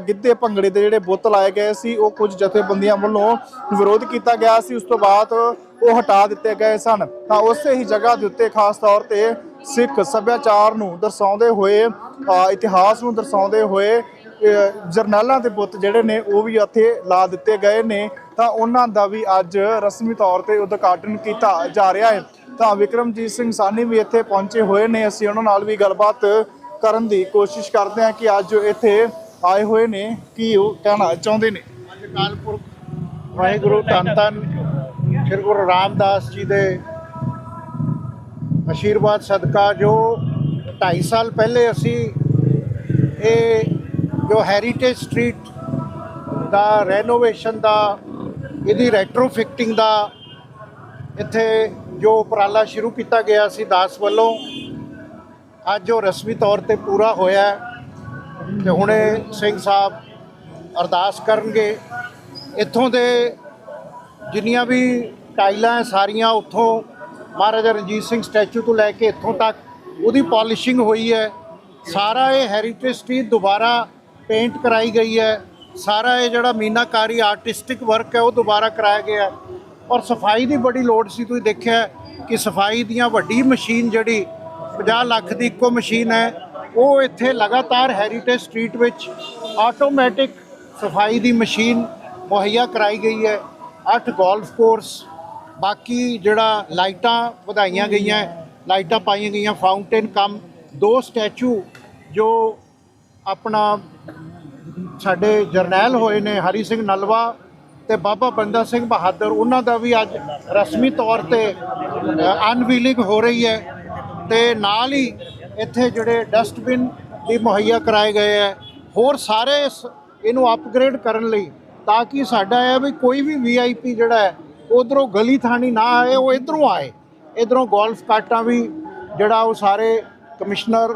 ਗਿੱਧੇ ਭੰਗੜੇ ਦੇ ਜਿਹੜੇ ਬੁੱਤ ਲਾਏ ਗਏ ਸੀ, ਉਹ ਕੁਝ ਜਥੇਬੰਦੀਆਂ ਵੱਲੋਂ ਵਿਰੋਧ ਕੀਤਾ ਗਿਆ ਸੀ। ਉਸ ਤੋਂ ਬਾਅਦ ਉਹ ਹਟਾ ਦਿੱਤੇ ਗਏ ਸਨ। ਤਾਂ ਉਸੇ ਹੀ ਜਗ੍ਹਾ ਦੇ ਉੱਤੇ ਖਾਸ ਤੌਰ ਤੇ ਸਿੱਖ ਸੱਭਿਆਚਾਰ ਨੂੰ ਦਰਸਾਉਂਦੇ ਹੋਏ ਇਤਿਹਾਸ ਨੂੰ ਦਰਸਾਉਂਦੇ ਹੋਏ ਜਰਨੈਲਾਂ ਦੇ ਬੁੱਤ ਜਿਹੜੇ ਨੇ, ਉਹ ਵੀ ਇੱਥੇ ਲਾ ਦਿੱਤੇ ਗਏ ਨੇ। ਤਾਂ ਉਹਨਾਂ ਦਾ ਵੀ ਅੱਜ ਰਸਮੀ ਤੌਰ ਤੇ ਉਦਘਾਟਨ ਕੀਤਾ ਜਾ ਰਿਹਾ ਹੈ। ਤਾਂ ਵਿਕਰਮਜੀਤ ਸਿੰਘ ਸਾਨੀ ਵੀ ਇੱਥੇ ਪਹੁੰਚੇ ਹੋਏ ਨੇ। ਅਸੀਂ ਉਹਨਾਂ ਨਾਲ ਵੀ ਗੱਲਬਾਤ ਕਰਨ ਦੀ ਕੋਸ਼ਿਸ਼ ਕਰਦੇ ਹਾਂ ਕਿ ਅੱਜ ਇੱਥੇ ਆਏ ਹੋਏ ਨੇ। ਕੀ ਉਹ ਕਹਿਣਾ ਚਾਹੁੰਦੇ ਨੇ? ਅੱਜ ਕਾਲਪੁਰ ਵਾਹਿਗੁਰੂ ਧੰਨ ਧੰਨ ਸ੍ਰੀ ਗੁਰੂ ਰਾਮਦਾਸ ਜੀ ਦੇ ਆਸ਼ੀਰਵਾਦ ਸਦਕਾ, ਜੋ 2.5 ਸਾਲ ਪਹਿਲੇ ਅਸੀਂ ਇਹ ਜੋ ਹੈਰੀਟੇਜ ਸਟਰੀਟ ਦਾ ਰੈਨੋਵੇਸ਼ਨ ਦਾ ਇਹਦੀ ਰੈਟਰੋਫਿਕਟਿੰਗ ਦਾ ਇੱਥੇ ਜੋ ਉਪਰਾਲਾ ਸ਼ੁਰੂ ਕੀਤਾ ਗਿਆ ਸੀ ਦਾਸ ਵੱਲੋਂ, ਅੱਜ ਉਹ ਰਸਮੀ ਤੌਰ ਤੇ ਪੂਰਾ ਹੋਇਆ ਹੈ ਤੇ ਹੁਣੇ ਸਿੰਘ ਸਾਹਿਬ ਅਰਦਾਸ ਕਰਨਗੇ। ਇੱਥੋਂ ਦੇ ਜਿੰਨੀਆਂ ਵੀ ਟਾਈਲਾਂ ਹੈ, ਸਾਰੀਆਂ ਉੱਥੋਂ ਮਹਾਰਾਜਾ ਰਣਜੀਤ ਸਿੰਘ ਸਟੈਚੂ ਤੋਂ ਲੈ ਕੇ ਇੱਥੋਂ ਤੱਕ ਉਹਦੀ ਪਾਲਿਸ਼ਿੰਗ ਹੋਈ ਹੈ। ਸਾਰਾ ਇਹ ਹੈਰੀਟੇਜ ਸਟਰੀਟ ਦੁਬਾਰਾ ਪੇਂਟ ਕਰਾਈ ਗਈ ਹੈ। ਸਾਰਾ ਇਹ ਜਿਹੜਾ ਮੀਨਾਕਾਰੀ ਆਰਟਿਸਟਿਕ ਵਰਕ ਹੈ, ਉਹ ਦੁਬਾਰਾ ਕਰਾਇਆ ਗਿਆ ਔਰ ਸਫ਼ਾਈ ਦੀ ਬੜੀ ਲੋੜ ਸੀ, ਤੁਸੀਂ ਦੇਖਿਆ ਕਿ ਸਫ਼ਾਈ ਦੀਆਂ ਵੱਡੀ ਮਸ਼ੀਨ ਜਿਹੜੀ 50 ਲੱਖ ਦੀ ਇੱਕੋ ਮਸ਼ੀਨ ਹੈ, ਉਹ ਇੱਥੇ ਲਗਾਤਾਰ ਹੈਰੀਟੇਜ ਸਟਰੀਟ ਵਿੱਚ ਆਟੋਮੈਟਿਕ ਸਫ਼ਾਈ ਦੀ ਮਸ਼ੀਨ ਮੁਹੱਈਆ ਕਰਾਈ ਗਈ ਹੈ। 8 ਗੋਲਫ ਕੋਰਸ ਬਾਕੀ ਜਿਹੜਾ ਲਾਈਟਾਂ ਵਧਾਈਆਂ ਗਈਆਂ, ਲਾਈਟਾਂ ਪਾਈਆਂ ਗਈਆਂ ਫਾਊਂਟੇਨ ਕੰਮ, ਦੋ ਸਟੈਚੂ ਜੋ ਆਪਣਾ ਸਾਡੇ ਜਰਨੈਲ ਹੋਏ ਨੇ ਹਰੀ ਸਿੰਘ ਨਲਵਾ ਤੇ ਬਾਬਾ ਬੰਦਾ ਸਿੰਘ ਬਹਾਦਰ, ਉਹਨਾਂ ਦਾ ਵੀ ਅੱਜ ਰਸਮੀ ਤੌਰ ਤੇ ਅਨਵੀਲਿੰਗ ਹੋ ਰਹੀ ਹੈ ਤੇ ਨਾਲ ਹੀ ਇੱਥੇ ਜਿਹੜੇ ਡਸਟਬਿਨ ਵੀ ਮੁਹੱਈਆ ਕਰਾਏ ਗਏ ਹੈ। ਹੋਰ ਸਾਰੇ ਇਹਨੂੰ ਅਪਗ੍ਰੇਡ ਕਰਨ ਲਈ ਤਾਂ ਕਿ ਸਾਡਾ ਇਹ ਵੀ ਕੋਈ ਵੀ ਵੀਆਈਪੀ ਜਿਹੜਾ ਹੈ, ਉਧਰੋਂ ਗਲੀ ਥਾਣੀ ਨਾ ਆਏ, ਉਹ ਇਧਰੋਂ ਆਏ। ਇਧਰੋਂ ਗੋਲਫ ਕਾਟਾਂ ਵੀ ਜਿਹੜਾ ਉਹ ਸਾਰੇ ਕਮਿਸ਼ਨਰ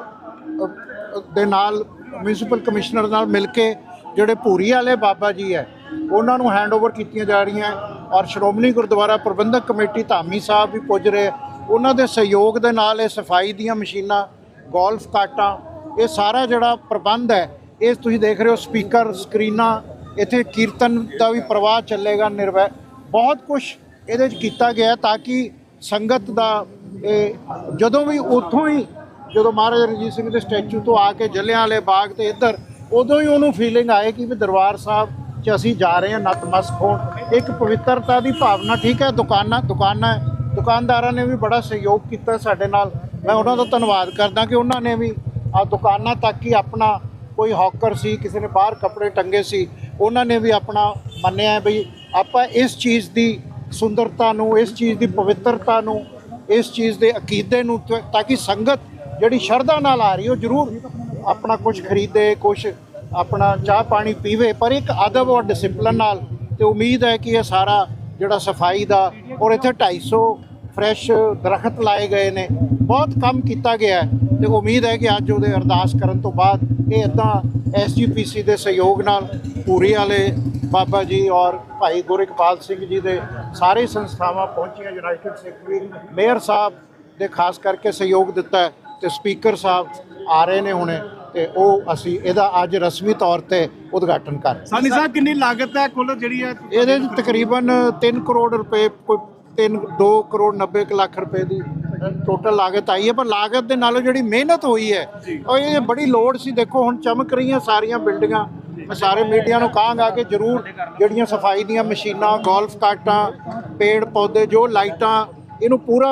ਦੇ ਨਾਲ ਮਿਊਨਿਸਪਲ ਕਮਿਸ਼ਨਰ ਨਾਲ ਮਿਲ ਕੇ ਜਿਹੜੇ ਭੂਰੀ ਵਾਲੇ ਬਾਬਾ ਜੀ ਹੈ, ਉਹਨਾਂ ਨੂੰ ਹੈਂਡਓਵਰ ਕੀਤੀਆਂ ਜਾ ਰਹੀਆਂ ਔਰ ਸ਼੍ਰੋਮਣੀ ਗੁਰਦੁਆਰਾ ਪ੍ਰਬੰਧਕ ਕਮੇਟੀ ਧਾਮੀ ਸਾਹਿਬ ਵੀ ਪੁੱਜ ਰਹੇ ਉਹਨਾਂ ਦੇ ਸਹਿਯੋਗ ਦੇ ਨਾਲ ਇਹ ਸਫ਼ਾਈ ਦੀਆਂ ਮਸ਼ੀਨਾਂ ਗੋਲਫ ਕਾਟਾਂ, ਇਹ ਸਾਰਾ ਜਿਹੜਾ ਪ੍ਰਬੰਧ ਹੈ, ਇਹ ਤੁਸੀਂ ਦੇਖ ਰਹੇ ਹੋ ਸਪੀਕਰ, ਸਕਰੀਨਾਂ, ਇੱਥੇ ਕੀਰਤਨ ਦਾ ਵੀ ਪ੍ਰਵਾਹ ਚੱਲੇਗਾ ਨਿਰਵੈ, ਬਹੁਤ ਕੁਝ ਇਹਦੇ ਵਿੱਚ ਕੀਤਾ ਗਿਆ ਤਾਂ ਕਿ ਸੰਗਤ ਦਾ ਇਹ ਜਦੋਂ ਵੀ ਉੱਥੋਂ ਹੀ, ਜਦੋਂ ਮਹਾਰਾਜਾ ਰਣਜੀਤ ਸਿੰਘ ਦੇ ਸਟੈਚੂ ਤੋਂ ਆ ਕੇ ਜਲਿਆਂ ਵਾਲੇ ਬਾਗ ਤੇ ਇੱਧਰ ਉਦੋਂ ਹੀ ਉਹਨੂੰ ਫੀਲਿੰਗ ਆਏ ਕਿ ਵੀ ਦਰਬਾਰ ਸਾਹਿਬ 'ਚ ਅਸੀਂ ਜਾ ਰਹੇ ਹਾਂ ਨਤਮਸਤਕ ਹੋਣ। ਇੱਕ ਪਵਿੱਤਰਤਾ ਦੀ ਭਾਵਨਾ, ਠੀਕ ਹੈ, ਦੁਕਾਨਾਂ ਦੁਕਾਨਾਂ, ਦੁਕਾਨਦਾਰਾਂ ਨੇ ਵੀ ਬੜਾ ਸਹਿਯੋਗ ਕੀਤਾ ਸਾਡੇ ਨਾਲ। ਮੈਂ ਉਹਨਾਂ ਦਾ ਧੰਨਵਾਦ ਕਰਦਾ ਕਿ ਉਹਨਾਂ ਨੇ ਵੀ ਆ ਦੁਕਾਨਾਂ ਤੱਕ ਹੀ ਆਪਣਾ ਕੋਈ ਹੌਕਰ ਸੀ, ਕਿਸੇ ਨੇ ਬਾਹਰ ਕੱਪੜੇ ਟੰਗੇ ਸੀ, ਉਹਨਾਂ ਨੇ ਵੀ ਆਪਣਾ ਮੰਨਿਆ ਵੀ ਆਪਾਂ ਇਸ ਚੀਜ਼ ਦੀ ਸੁੰਦਰਤਾ ਨੂੰ, ਇਸ ਚੀਜ਼ ਦੀ ਪਵਿੱਤਰਤਾ ਨੂੰ, ਇਸ ਚੀਜ਼ ਦੇ ਅਕੀਦੇ ਨੂੰ ਤਾਂ ਕਿ ਸੰਗਤ ਜਿਹੜੀ ਸ਼ਰਧਾ ਨਾਲ ਆ ਰਹੀ ਉਹ ਜ਼ਰੂਰ ਆਪਣਾ ਕੁਝ ਖਰੀਦੇ ਕੁਝ ਆਪਣਾ ਚਾਹ ਪਾਣੀ ਪੀਵੇ, ਪਰ ਇੱਕ ਅਦਬ ਔਰ ਡਿਸਪਲਨ ਨਾਲ ਤੇ ਉਮੀਦ ਹੈ ਕਿ ਇਹ ਸਾਰਾ ਜਿਹੜਾ ਸਫ਼ਾਈ ਦਾ ਔਰ ਇੱਥੇ 250 ਫਰੈਸ਼ ਦਰਖਤ ਲਾਏ ਗਏ ਨੇ, ਬਹੁਤ ਕੰਮ ਕੀਤਾ ਗਿਆ ਹੈ ਤੇ ਉਮੀਦ ਹੈ ਕਿ ਅੱਜ ਉਹਦੇ ਅਰਦਾਸ ਕਰਨ ਤੋਂ ਬਾਅਦ ਇਹ ਇਦਾਂ ਐਸਜੀਪੀਸੀ ਦੇ ਸਹਿਯੋਗ ਨਾਲ ਪੂਰੀ ਵਾਲੇ ਬਾਬਾ ਜੀ ਔਰ ਭਾਈ ਗੁਰਿਕਪਾਲ ਸਿੰਘ ਜੀ ਦੇ ਸਾਰੇ ਸੰਸਥਾਵਾਂ ਪਹੁੰਚੀਆਂ ਯੂਨਾਈਟਿਡ ਸੈਕਟਰੀ ਮੇਅਰ ਸਾਹਿਬ ਦੇ ਖਾਸ ਕਰਕੇ ਸਹਿਯੋਗ ਦਿੱਤਾ ਹੈ ਤੇ ਸਪੀਕਰ ਸਾਹਿਬ ਆ ਰਹੇ ਨੇ ਹੁਣੇ ਤੇ ਉਹ ਅਸੀਂ ਇਹਦਾ ਅੱਜ ਰਸਮੀ ਤੌਰ ਤੇ ਉਦਘਾਟਨ ਕਰ। ਸਾਨੀ ਸਾਹਿਬ ਕਿੰਨੀ ਲਾਗਤ ਹੈ ਕੁੱਲ ਜਿਹੜੀ ਹੈ? ਇਹਦੇ 'ਚ ਤਕਰੀਬਨ 3 ਕਰੋੜ ਰੁਪਏ ਕੋਈ 3 2 ਕਰੋੜ 90 ਕੁ ਲੱਖ ਰੁਪਏ ਦੀ ਟੋਟਲ ਲਾਗਤ ਆਈ ਹੈ ਪਰ ਲਾਗਤ ਦੇ ਨਾਲੋਂ ਜਿਹੜੀ ਮਿਹਨਤ ਹੋਈ ਹੈ ਉਹ ਇਹ ਬੜੀ ਲੋੜ ਸੀ। ਦੇਖੋ ਹੁਣ ਚਮਕ ਰਹੀਆਂ ਸਾਰੀਆਂ ਬਿਲਡਿੰਗਾਂ ਮੈਂ ਸਾਰੇ ਮੀਡੀਆ ਨੂੰ ਕਹਾਂਗਾ ਕਿ ਜਰੂਰ ਜਿਹੜੀਆਂ ਸਫ਼ਾਈ ਦੀਆਂ ਮਸ਼ੀਨਾਂ ਗੋਲਫ ਕਾਰਟਾਂ ਪੇੜ ਪੌਦੇ ਜੋ ਲਾਈਟਾਂ ਇਹਨੂੰ ਪੂਰਾ